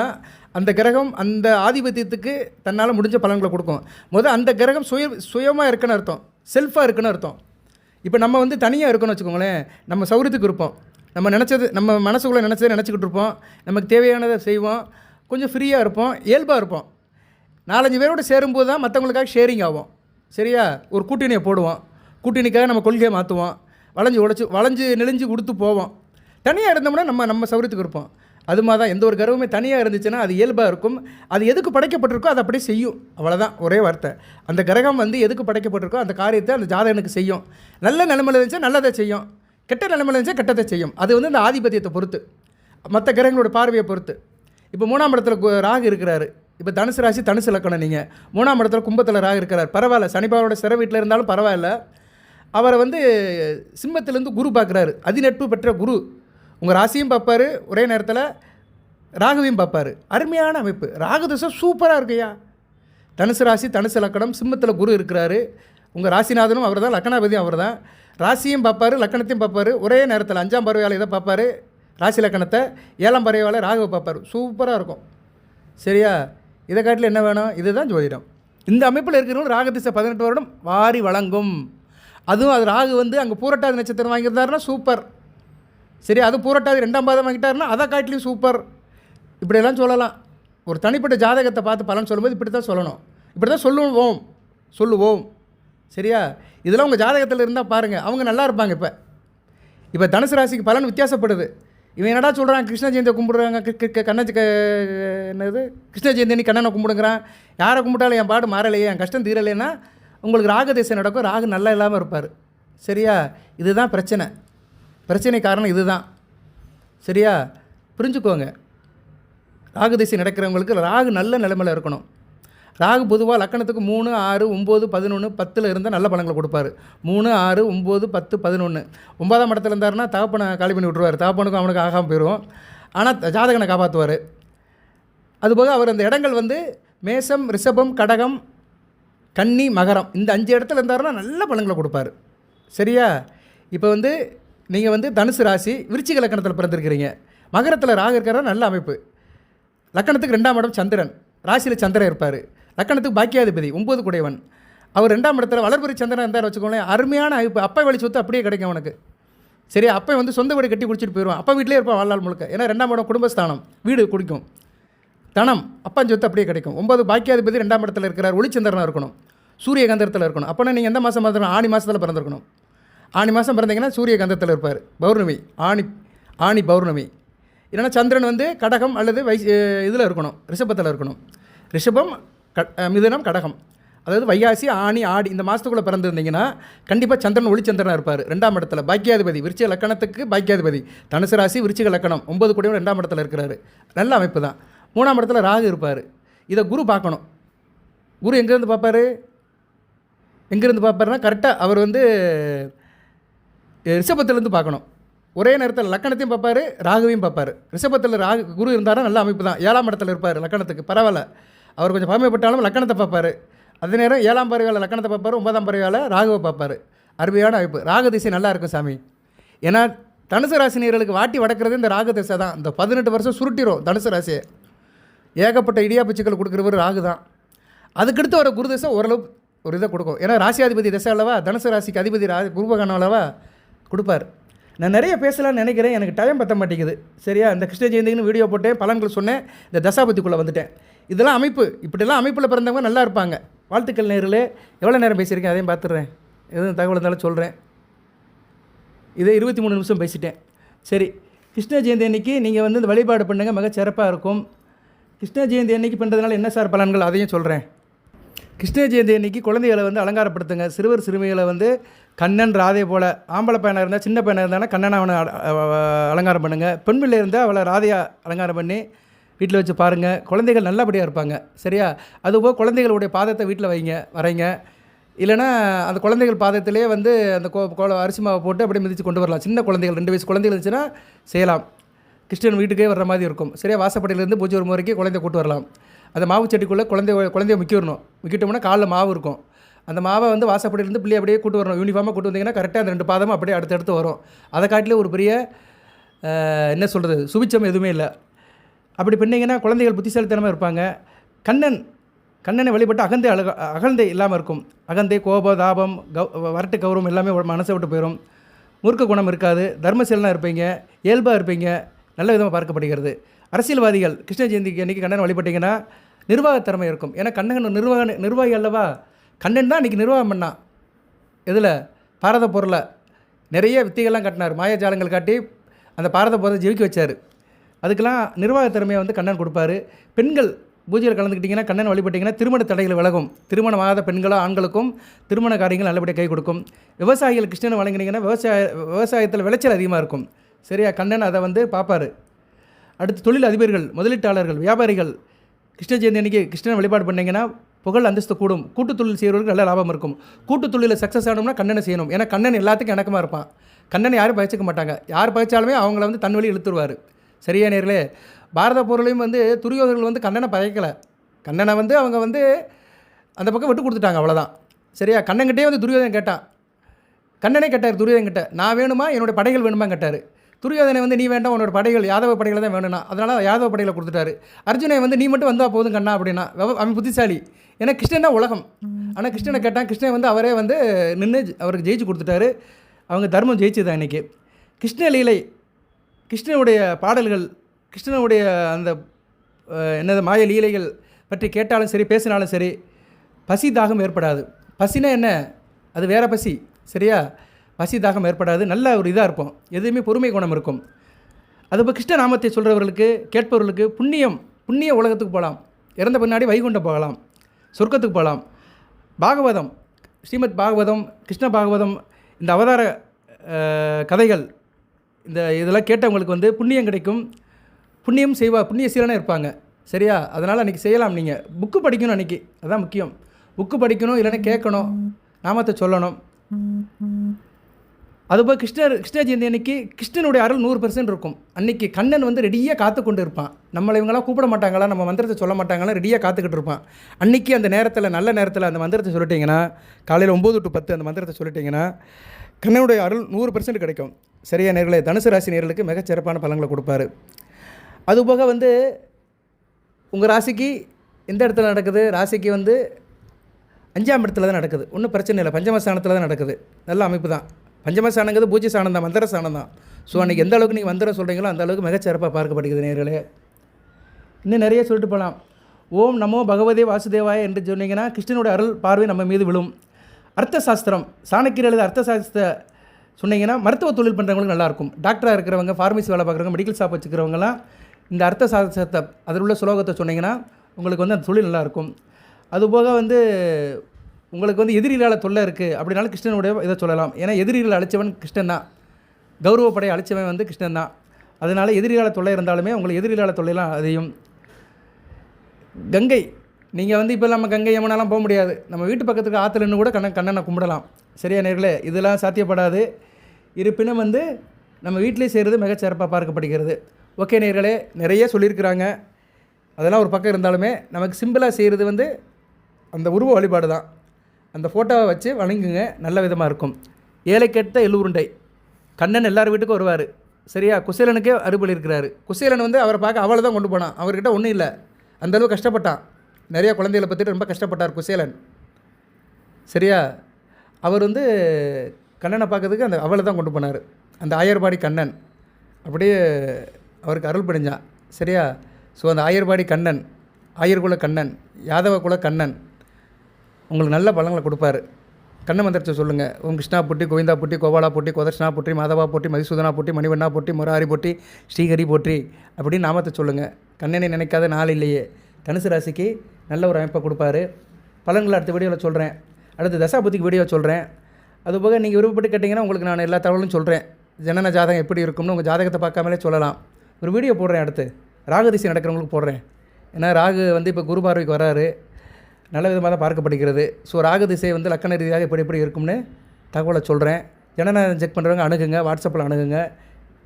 அந்த கிரகம் அந்த ஆதிபத்தியத்துக்கு தன்னால் முடிஞ்ச பலன்களை கொடுக்கும். முதல் அந்த கிரகம் சுய சுயமாக இருக்குன்னு அர்த்தம். செல்ஃபாக இருக்குன்னு அர்த்தம். இப்போ நம்ம வந்து தனியாக இருக்கணும்னு வச்சுக்கோங்களேன். நம்ம சௌரியத்துக்கு இருப்போம். நம்ம நினச்சது நம்ம மனசுக்குள்ளே நினச்சதை நினச்சிக்கிட்டு இருப்போம். நமக்கு தேவையானதை செய்வோம். கொஞ்சம் ஃப்ரீயாக இருப்போம். இயல்பாக இருப்போம். நாலஞ்சு பேரோட சேரும்போது தான் மற்றவங்களுக்காக ஷேரிங் ஆகும். சரியா? ஒரு கூட்டணியை போடுவோம். கூட்டணிக்காக நம்ம கொள்கையை மாற்றுவோம் வளைஞ்சு உழைச்சி வளைஞ்சு நெளிஞ்சு கொடுத்து போவோம். தனியாக இருந்தோம்னா நம்ம நம்ம சௌரியத்துக்கு இருப்போம். அது மாதிரி தான் எந்த ஒரு கர்வமே தனியாக இருந்துச்சுன்னா அது இயல்பாக இருக்கும். அது எதுக்கு படைக்கப்பட்டிருக்கோ அதை அப்படியே செய்யும். அவ்வளோதான் ஒரே வார்த்தை. அந்த கிரகம் வந்து எதுக்கு படைக்கப்பட்டிருக்கோ அந்த காரியத்தை அந்த ஜாதகனுக்கு செய்யும். நல்ல நிலைமையில் இருந்துச்சா நல்லதை செய்யும். கெட்ட நிலைமையில் இருந்துச்சா கெட்டதை செய்யும். அது வந்து அந்த ஆதிபத்தியத்தை பொறுத்து. மற்ற கிரகங்களோட பார்வையை பொறுத்து. இப்போ மூணாம் இடத்துல ராகு இருக்கிறாரு. இப்போ தனுசு ராசி தனுசு இலக்கணம் நீங்கள் மூணாம் இடத்துல கும்பத்தில் ராகு இருக்கிறார். பரவாயில்ல சனிபாவோட சிற வீட்டில் இருந்தாலும் பரவாயில்ல. அவரை வந்து சிம்மத்திலேருந்து குரு பார்க்குறாரு. அதிநட்பு பெற்ற குரு. உங்கள் ராசியும் பார்ப்பாரு ஒரே நேரத்தில் ராகுவையும் பார்ப்பாரு. அருமையான அமைப்பு. ராகு தசை சூப்பராக இருக்குய்யா. தனுசு ராசி தனுசு லக்கணம் சிம்மத்தில் குரு இருக்கிறாரு. உங்கள் ராசிநாதனும் அவர் தான் லக்கணாபதியும் அவர் தான் ராசியும் பார்ப்பாரு லக்கணத்தையும் பார்ப்பாரு. ஒரே நேரத்தில் அஞ்சாம் பறவையால் இதை பார்ப்பாரு. ராசி லக்கணத்தை ஏழாம் பறவையால் ராகுவை பார்ப்பாரு. சூப்பராக இருக்கும். சரியா? இதை காட்டில் என்ன வேணும்? இதுதான் ஜோதிடம். இந்த அமைப்பில் இருக்கிறவங்க ராகதிசை பதினெட்டு வருடம் வாரி வழங்கும். அதுவும் அது ராகு வந்து அங்கே பூரட்டாதி நட்சத்திரம் வாங்கியிருந்தாருன்னா சூப்பர் சரி அது பூரட்டாதி ரெண்டாம் பாதம் வாங்கிட்டாருன்னா அதை காட்டிலையும் சூப்பர் இப்படியெல்லாம் சொல்லலாம். ஒரு தனிப்பட்ட ஜாதகத்தை பார்த்து பலன் சொல்லும்போது இப்படி தான் சொல்லணும். இப்படி தான் சொல்லுவோம். சொல்லுவோம். சரியா? இதெல்லாம் உங்கள் ஜாதகத்தில் இருந்தால் பாருங்கள் அவங்க நல்லா இருப்பாங்க இப்போ. இப்போ தனுசு ராசிக்கு பலன் வித்தியாசப்படுது. இவன் என்னடா சொல்கிறான் கிருஷ்ண ஜெயந்தியை கும்பிடுறாங்க. கி- கண்ண என்னது? கிருஷ்ண ஜெயந்தினி கண்ணனை கும்பிடுங்கிறான். யாரை கும்பிட்டாலும் என் பாடு மாறலையே என் கஷ்டம் தீரலைன்னா உங்களுக்கு ராகு திசை நடக்கும் ராகு நல்லா இல்லாமல் இருப்பார். சரியா? இதுதான் பிரச்சனை. பிரச்சனை காரணம் இதுதான். சரியா? புரிஞ்சுக்கோங்க. ராகு திசை நடக்கிறவங்களுக்கு ராகு நல்ல நிலைமையில் இருக்கணும். ராகு பொதுவாக லக்கணத்துக்கு மூணு ஆறு ஒம்பது பதினொன்று பத்தில் இருந்தால் நல்ல பலங்களை கொடுப்பாரு. மூணு ஆறு ஒம்பது பத்து பதினொன்று ஒன்பதாம் இடத்துல இருந்தாருன்னா தகப்பனை காலி பண்ணி விட்ருவார் தகப்பனுக்கும் அவனுக்கு ஆகாமல் போயிடும் ஆனால் ஜாதகனை காப்பாற்றுவார் அதுபோக அவர் அந்த இடங்கள் வந்து மேசம் ரிஷபம் கடகம் கன்னி மகரம். இந்த அஞ்சு இடத்துல இருந்தாருன்னா நல்ல பலன்களை கொடுப்பாரு. சரியா? இப்போ வந்து நீங்கள் வந்து தனுசு ராசி விருச்சிக லக்கணத்தில் பிறந்திருக்கிறீங்க. மகரத்தில் ராகு இருக்கிறதா நல்ல அமைப்பு. லக்கணத்துக்கு ரெண்டாம் இடம் சந்திரன். ராசியில் சந்திரன் இருப்பார். லக்கணத்துக்கு பாக்கியாதிபதி ஒம்பது குடையவன். அவர் ரெண்டாம் இடத்துல வளர்புரி சந்திரன் இருந்தார் வச்சுக்கோங்களேன் அருமையான அமைப்பு. அப்பா வழி சொத்து அப்படியே கிடைக்கும் உனக்கு சரி அப்போ வந்து சொந்த வீடு கட்டி குடிச்சிட்டு போயிடுவான். அப்போ வீட்டிலே இருப்பான் வாழ்நாள் முழுக்க. ஏன்னா ரெண்டாம் இடம் குடும்பஸ்தானம். வீடு குடிக்கும். தனம் அப்பா சொத்து அப்படியே கிடைக்கும். ஒன்பது பாக்கியாதிபதி ரெண்டாம் இடத்துல இருக்கிறார். ஒளிச்சந்திரனாக இருக்கணும். சூரிய கந்தரத்தில் இருக்கணும். அப்போனா நீங்கள் எந்த மாதம் பிறந்தணும் ஆணி மாதத்தில் பிறந்திருக்கணும். ஆணி மாதம் பிறந்தீங்கன்னா சூரிய கந்தத்தில் இருப்பார். பௌர்ணமி. ஆணி ஆணி பௌர்ணமி. இல்லைன்னா சந்திரன் வந்து கடகம் அல்லது வை இதில் இருக்கணும். ரிஷபத்தில் இருக்கணும். ரிஷபம் க மிதுனம் கடகம். அதாவது வைகாசி ஆணி ஆடி இந்த மாதத்துக்குள்ளே பிறந்திருந்தீங்கன்னா கண்டிப்பாக சந்திரன் ஒளிச்சந்திரனாக இருப்பார். ரெண்டாம் இடத்துல பாக்கியாதிபதி விருச்சிக லக்கணத்துக்கு பாக்கியாதிபதி. தனுசு ராசி விருச்சிக லக்கணம். ஒன்பது கோடியும் ரெண்டாம் இடத்துல இருக்கிறாரு. நல்ல அமைப்பு தான். மூணாம் இடத்துல ராகு இருப்பார். இதை குரு பார்க்கணும். குரு எங்கேருந்து பார்ப்பாரு? எங்கேருந்து பார்ப்பாருன்னா கரெக்டாக அவர் வந்து ரிஷபத்துலேருந்து பார்க்கணும். ஒரே நேரத்தில் லக்கணத்தையும் பார்ப்பார் ராகுவையும் பார்ப்பார். ரிஷபத்தில் ராகு குரு இருந்தாலும் நல்ல அமைப்பு தான். ஏழாம் இடத்துல இருப்பார் லக்கணத்துக்கு. பரவாயில்ல. அவர் கொஞ்சம் பழமைப்பட்டாலும் லக்கணத்தை பார்ப்பார். அதே நேரம் ஏழாம் பறவையால் லக்கணத்தை பார்ப்பார் ஒன்பதாம் பறவையால் ராகுவை பார்ப்பார். அருமையான அமைப்பு. ராகு திசை நல்லா இருக்கும் சாமி. ஏன்னா தனுசு ராசினியர்களுக்கு வாட்டி வடக்கிறது இந்த ராகு திசை தான். இந்த பதினெட்டு வருஷம் சுருட்டிடும் தனுசு ராசியை. ஏகப்பட்ட இடியாப்பச்சிக்கல் கொடுக்குறவர் ராகு தான். அதுக்கடுத்து வர குரு தசை ஓரளவு ஒரு இதை கொடுக்கும். ஏன்னா ராசியாதிபதி தசை அல்லவா தனுசு ராசிக்கு அதிபதி ரா குருபகானம் அல்லவா கொடுப்பார். நான் நிறைய பேசலாம்னு நினைக்கிறேன். எனக்கு டைம் பத்த மாட்டேங்குது. சரியா? இந்த கிருஷ்ண ஜெயந்தின்னு வீடியோ போட்டேன் பலன்கள் சொன்னேன் இந்த தசாபதிக்குள்ளே வந்துட்டேன். இதெல்லாம் அமைப்பு. இப்படிலாம் அமைப்பில் பிறந்தவங்க நல்லா இருப்பாங்க. வாழ்த்துக்கள் நேரில் எவ்வளோ நேரம் பேசியிருக்கேன்? அதையும் பார்த்துடுறேன். எதுவும் தகவல் இருந்தாலும் சொல்கிறேன் இதே இருபத்தி மூணு நிமிஷம் பேசிட்டேன். சரி. கிருஷ்ண ஜெயந்தி அன்னைக்கு நீங்கள் வந்து இந்த வழிபாடு பண்ணுங்கள் மிக சிறப்பாக இருக்கும். கிருஷ்ண ஜெயந்தி அன்னைக்கு பண்ணுறதுனால என்ன சார் பலன்கள்? அதையும் சொல்கிறேன் கிருஷ்ண ஜெயந்தி அன்னைக்கு குழந்தைகளை வந்து அலங்காரப்படுத்துங்க. சிறுவர் சிறுமிகளை வந்து கண்ணன் ராதை போல் ஆம்பளை பையனாக இருந்தால் சின்ன பையனாக இருந்தாலும் கண்ணனை அவனை அலங்காரம் பண்ணுங்கள் பெண் பிள்ளை இருந்தால் அவளை ராதையாக அலங்காரம் பண்ணி வீட்டில் வச்சு பாருங்கள் குழந்தைகள் நல்லபடியாக இருப்பாங்க. சரியா? அதுபோல் குழந்தைகளுடைய பாதத்தை வீட்டில் வைங்க வரைங்க. இல்லைன்னா அந்த குழந்தைகள் பாதத்திலே வந்து அந்த கோ கோல அரிசி மாவை போட்டு அப்படியே மிதித்து கொண்டு வரலாம். சின்ன குழந்தைகள் ரெண்டு வயசு குழந்தைகள் இருந்துச்சுன்னா செய்யலாம். கிறிஸ்டியன் வீட்டுக்கே வர்ற மாதிரி இருக்கும். சரியா? வாசப்படியிலேருந்து பூஜை ஒரு வரைக்கும் குழந்தை கூட்டு வரலாம். அந்த மாவு செடிக்குள்ளே குழந்தை குழந்தைய முக்கிடணும் முக்கிட்டோம்னா காலில் மாவு இருக்கும். அந்த மாவை வந்து வாசப்படியிலேருந்து பிள்ளை அப்படியே கூட்டு வரணும். யூனிஃபார்மாக கூட்டு வந்தீங்கன்னா கரெக்டாக அந்த ரெண்டு பாதமும் அப்படியே அடுத்தடுத்து வரும். அதை காட்டிலே ஒரு பெரிய என்ன சொல்கிறது சுபிச்சம் எதுவுமே இல்லை. அப்படி பண்ணீங்கன்னா குழந்தைகள் புத்திசாலித்தனமாக இருப்பாங்க. கண்ணன் கண்ணனை வழிபட்டு அகந்தை அழக அகந்தை இல்லாமல் இருக்கும். அகந்தை கோபம் தாபம் கௌ வரட்டு கௌரவம் எல்லாமே மனசை விட்டு போயிடும் முறுக்க குணம் இருக்காது. தர்மசீலனாக இருப்பீங்க. இயல்பாக இருப்பீங்க. நல்ல விதமாக பார்க்கப்படுகிறது. அரசியல்வாதிகள் கிருஷ்ண ஜெயந்திக்கு அன்றைக்கி கண்ணன் வழிபட்டிங்கன்னா நிர்வாகத்திறமை இருக்கும். ஏன்னா கண்ணன் நிர்வாக நிர்வாகி அல்லவா? கண்ணன் தான் இன்றைக்கி நிர்வாகம் பண்ணான் எதில்? பாரத பொருளை நிறைய வித்தைகள்லாம் காட்டினார். மாயாஜாலங்கள் காட்டி அந்த பாரத பொருளை ஜெயிக்க வச்சார். அதுக்கெல்லாம் நிர்வாகத்திறமையை வந்து கண்ணன் கொடுப்பாரு. பெண்கள் பூஜையில் கலந்துக்கிட்டிங்கன்னா கண்ணன் வழிபட்டிங்கன்னா திருமண தடைகள் விலகும். திருமணமாகாத பெண்களோ ஆண்களுக்கும் திருமண காரியங்கள் நல்லபடியாக கை கொடுக்கும். விவசாயிகள் கிருஷ்ணன் வழங்கினீங்கன்னா விவசாய விவசாயத்தில் விளைச்சல் அதிகமாக இருக்கும். சரியா? கண்ணன் அதை வந்து பார்ப்பாரு. அடுத்து தொழில் அதிபர்கள் முதலீட்டாளர்கள் வியாபாரிகள் கிருஷ்ண ஜெயந்தி அன்னைக்கு கிருஷ்ணன் வழிபாடு பண்ணீங்கன்னா புகழ் அந்தஸ்து கூடும். கூட்டுத் தொழில் செய்கிறவர்களுக்கு நல்ல லாபம் இருக்கும். கூட்டுத் தொழிலில் சக்ஸஸ் ஆகணும்னா கண்ணனை செய்யணும். ஏன்னா கண்ணன் எல்லாத்துக்கும் இணக்கமாக இருப்பான். கண்ணனை யாரும் பயிச்சிக்க மாட்டாங்க. யார் பயிச்சாலுமே அவங்கள வந்து தன் வழி இழுத்துருவார். சரியா நேர்களே? பாரத பொருளையும் வந்து துரியோதர்கள் வந்து கண்ணனை பயக்கலை கண்ணனை வந்து அவங்க வந்து அந்த பக்கம் விட்டு கொடுத்துட்டாங்க அவ்வளோதான் சரியா? கண்ணன்கிட்டே வந்து துரியோதன் கேட்டான். கண்ணனே கேட்டார் துரியோதன் கிட்ட நான் வேணுமா? என்னோட படைகள் வேணுமா கேட்டார். துரியோதனை வந்து நீ வேண்டாம் உன்னோட படைகள் யாதவ படைகள் தான் வேணும்னா. அதனால் யாதவ படைகளை கொடுத்துட்டாரு. அர்ஜுனை வந்து நீ மட்டும் வந்தால் போதும் கண்ணா அப்படின்னா அவன் புத்திசாலி. ஏன்னா கிருஷ்ணன் தான் உலகம். ஆனால் கிருஷ்ணனை கேட்டான் கிருஷ்ணன் வந்து அவரே வந்து நின்று அவருக்கு ஜெயிச்சு கொடுத்துட்டாரு. அவங்க தர்மம் ஜெயிச்சுதான் இன்னைக்கு. கிருஷ்ண லீலை கிருஷ்ணனுடைய பாடல்கள் கிருஷ்ணனுடைய அந்த என்னது மாய லீலைகள் பற்றி கேட்டாலும் சரி பேசினாலும் சரி பசி தாகம் ஏற்படாது. பசினா என்ன? அது வேற பசி சரியா? பசி தாகம் ஏற்படாது. நல்ல ஒரு இதாக இருப்போம் எதுவுமே பொறுமை குணம் இருக்கும். அதுபோல் கிருஷ்ண நாமத்தை சொல்கிறவர்களுக்கு கேட்பவர்களுக்கு புண்ணியம் புண்ணிய உலகத்துக்கு போகலாம். இறந்த பின்னாடி வைகுண்டம் போகலாம். சொர்க்கத்துக்கு போகலாம். பாகவதம் ஸ்ரீமத் பாகவதம் கிருஷ்ண பாகவதம் இந்த அவதார கதைகள் இந்த இதெல்லாம் கேட்டவங்களுக்கு வந்து புண்ணியம் கிடைக்கும். புண்ணியம் செய்வா புண்ணிய சீலனாக இருப்பாங்க. சரியா? அதனால் அன்றைக்கி செய்யலாம் நீங்கள் புக்கு படிக்கணும் அன்றைக்கி அதுதான் முக்கியம். புக்கு படிக்கணும் இல்லைன்னா கேட்கணும். நாமத்தை சொல்லணும். அதுபோல் கிருஷ்ணர் கிருஷ்ண ஜெயந்தி அன்னைக்கு கிருஷ்ணனுடைய அருள் நூறு பெர்சன்ட் இருக்கும். அன்னைக்கு கண்ணன் வந்து ரெடியாக காத்து கொண்டு இருப்பான் நம்மளை இவங்களாம் கூப்பிட மாட்டாங்களா? நம்ம மந்திரத்தை சொல்ல மாட்டாங்களா ரெடியாக காத்துக்கிட்டு இருப்பான். அன்னைக்கு அந்த நேரத்தில் நல்ல நேரத்தில் அந்த மந்திரத்தை சொல்லிட்டிங்கன்னா காலையில் ஒம்பது டு பத்து அந்த மந்திரத்தை சொல்லிட்டிங்கன்னா கண்ணனுடைய அருள் நூறு பெர்சன்ட் கிடைக்கும். சரியா நேர்களை? தனுசு ராசி நேர்களுக்கு மிகச்சிறப்பான பலன்களை கொடுப்பாரு. அதுபோக வந்து உங்கள் ராசிக்கு எந்த இடத்துல நடக்குது? ராசிக்கு வந்து அஞ்சாம் இடத்துல தான் நடக்குது. ஒன்றும் பிரச்சனை இல்லை. பஞ்சமஸ்தானத்தில் தான் நடக்குது. நல்ல அமைப்பு தான். பஞ்சமஸ்தானங்கிறது பூஜ்ய சாணம் தான் மந்திர சாணம் தான். ஸோ அன்றைக்கி எந்த அளவுக்கு நீங்கள் மந்திரம் சொல்கிறீங்களோ அந்த அளவுக்கு மிகச்சிறப்பாக பார்க்கப்படுகிறது நேர்களே இன்னும் நிறைய சொல்லிட்டு போகலாம் ஓம் நமோ பகவதே வாசுதேவாய என்று சொன்னீங்கன்னா கிருஷ்ணனுடைய அருள் பார்வை நம்ம மீது விழும். அர்த்த சாஸ்திரம் சாணக்கியர் எழுத அர்த்த சாஸ்திர சொன்னீங்கன்னா மருத்துவ தொழில் பண்ணுறவங்களுக்கு நல்லாயிருக்கும் டாக்டராக இருக்கிறவங்க ஃபார்மசி வேலை பார்க்குறவங்க மெடிக்கல் ஷாப் வச்சுக்கிறவங்கலாம் இந்த அர்த்த சாஸ்திரத்தை அதில் உள்ள ஸ்லோகத்தை சொன்னீங்கன்னா உங்களுக்கு வந்து அந்த தொழில் நல்லாயிருக்கும் அதுபோக வந்து உங்களுக்கு வந்து எதிரிகளால் தொல்லை இருக்குது அப்படின்னாலும் கிருஷ்ணனுடைய இதை சொல்லலாம். ஏன்னா எதிரிகளை அழைச்சவன் கிருஷ்ணன் தான். கௌரவப்படை அழைச்சவன் வந்து கிருஷ்ணன் தான். அதனால் எதிரிகால தொல்லை இருந்தாலுமே உங்களுக்கு எதிரிகால தொல்லையெல்லாம் அதையும் கங்கை நீங்கள் வந்து இப்போ நம்ம கங்கை யமுனாலாம் போக முடியாது. நம்ம வீட்டு பக்கத்துக்கு ஆற்றுல நின்று கூட கண்ணன் கண்ணனை கும்பிடலாம். சரியா நேர்களே? இதெல்லாம் சாத்தியப்படாது. இருப்பினும் வந்து நம்ம வீட்டிலே செய்கிறது மிகச்சிறப்பாக பார்க்கப்படுகிறது. ஓகே நேர்களே நிறைய சொல்லியிருக்கிறாங்க. அதெல்லாம் ஒரு பக்கம் இருந்தாலுமே நமக்கு சிம்பிளாக செய்கிறது வந்து அந்த உருவ வழிபாடு தான் அந்த ஃபோட்டோவை வச்சு வணங்குங்க. நல்ல விதமாக இருக்கும். ஏழை கெட்ட எள்ளுருண்டை கண்ணன் எல்லார் வீட்டுக்கும் வருவார். சரியா? குசேலனுக்கே அறுபலி இருக்கிறாரு. குசேலன் வந்து அவரை பார்க்க அவளை தான் கொண்டு போனான். அவர்கிட்ட ஒன்றும் இல்லை. அந்தளவு கஷ்டப்பட்டான். நிறையா குழந்தைகளை பற்றிட்டு ரொம்ப கஷ்டப்பட்டார் குசேலன். சரியா? அவர் வந்து கண்ணனை பார்க்கறதுக்கு அந்த அவளை தான் கொண்டு போனார். அந்த ஆயர்பாடி கண்ணன். அப்படியே அவருக்கு அருள் பிடிஞ்சான் சரியா? ஸோ அந்த ஆயர்பாடி கண்ணன் ஆயர்குல கண்ணன் யாதவ குல கண்ணன் உங்களுக்கு நல்ல பலங்களை கொடுப்பாரு. கண்ண மந்திரத்தை சொல்லுங்கள் ஓம் கிருஷ்ணா போட்டி கோவிந்தா போட்டி கோபாலா போட்டி கோதர்ஷனா போட்டி மாதவா போட்டி மதிசூதனா போட்டி மணிவண்ணா போட்டி முராரி போட்டி ஸ்ரீஹரி பொட்டி அப்படின்னு நாமத்தை சொல்லுங்கள் கண்ணனை நினைக்காத நாள் இல்லையே. தனுசு ராசிக்கு நல்ல ஒரு அமைப்பை கொடுப்பாரு. பலன்களை அடுத்த வீடியோவில் சொல்கிறேன் அடுத்து தசாபுத்திக்கு வீடியோ சொல்கிறேன் அதுபோக நீங்கள் விருப்பப்பட்டு கேட்டிங்கன்னா உங்களுக்கு நான் எல்லா தகவலும் சொல்கிறேன் ஜனன ஜாதகம் எப்படி இருக்கும்னு உங்கள் ஜாதகத்தை பார்க்காமலே சொல்லலாம். ஒரு வீடியோ போடுறேன் அடுத்து. ராகு திசை நடக்கிறவங்களுக்கு போடுறேன். ஏன்னா ராகு வந்து இப்போ குரு பார்வைக்கு வராரு. நல்ல விதமாக தான் பார்க்கப்படுகிறது. ஸோ ராகு திசை வந்து லக்கண ரீதியாக எப்படி எப்படி இருக்கும்னு தகவலை சொல்கிறேன் ஜனநாயகம் செக் பண்ணுறவங்க அணுகுங்க வாட்ஸ்அப்பில் அணுகுங்க.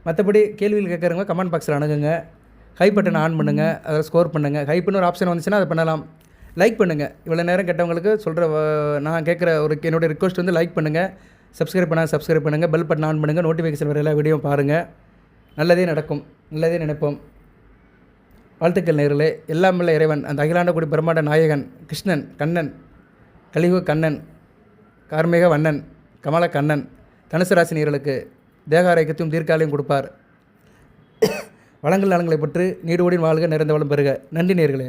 மற்றபடி கேள்விகள் கேட்குறவங்க கமெண்ட் பாக்ஸில் அணுகுங்க. ஹை பட்டன் ஆன் பண்ணுங்கள் அதை ஸ்கோர் பண்ணுங்கள் ஹைப்புன்னு ஒரு ஆப்ஷன் வந்துச்சுன்னா அதை பண்ணலாம். லைக் பண்ணுங்கள் இவ்வளோ நேரம் கேட்டவங்களுக்கு சொல்கிற நான் கேட்குற ஒரு என்னோட ரிக்வஸ்ட் வந்து லைக் பண்ணுங்கள் சப்ஸ்கிரைப் பண்ணால் சப்ஸ்கிரைப் பண்ணுங்கள் பெல் பட்டன் ஆன் பண்ணுங்கள் நோட்டிஃபிகேஷன் வர வீடியோ பாருங்கள் நல்லதே நடக்கும். நல்லதே நினைப்போம். வாழ்த்துக்கள் நேர்களே. எல்லாம் உள்ள இறைவன் அந்த அகிலாண்டகுடி பிரம்மாண்ட நாயகன் கிருஷ்ணன் கண்ணன் கலியுக கண்ணன் கார்மிக வண்ணன் கமல கண்ணன் தனுசு ராசி நேர்களுக்கு தேக ஆரோக்கியத்தையும் தீர்க்காலையும் கொடுப்பார். வளங்கள் நலங்களை பற்றி நீடுவோடின் வாழ்க நிறைந்த வளம் பெறுக. நன்றி நேர்களே.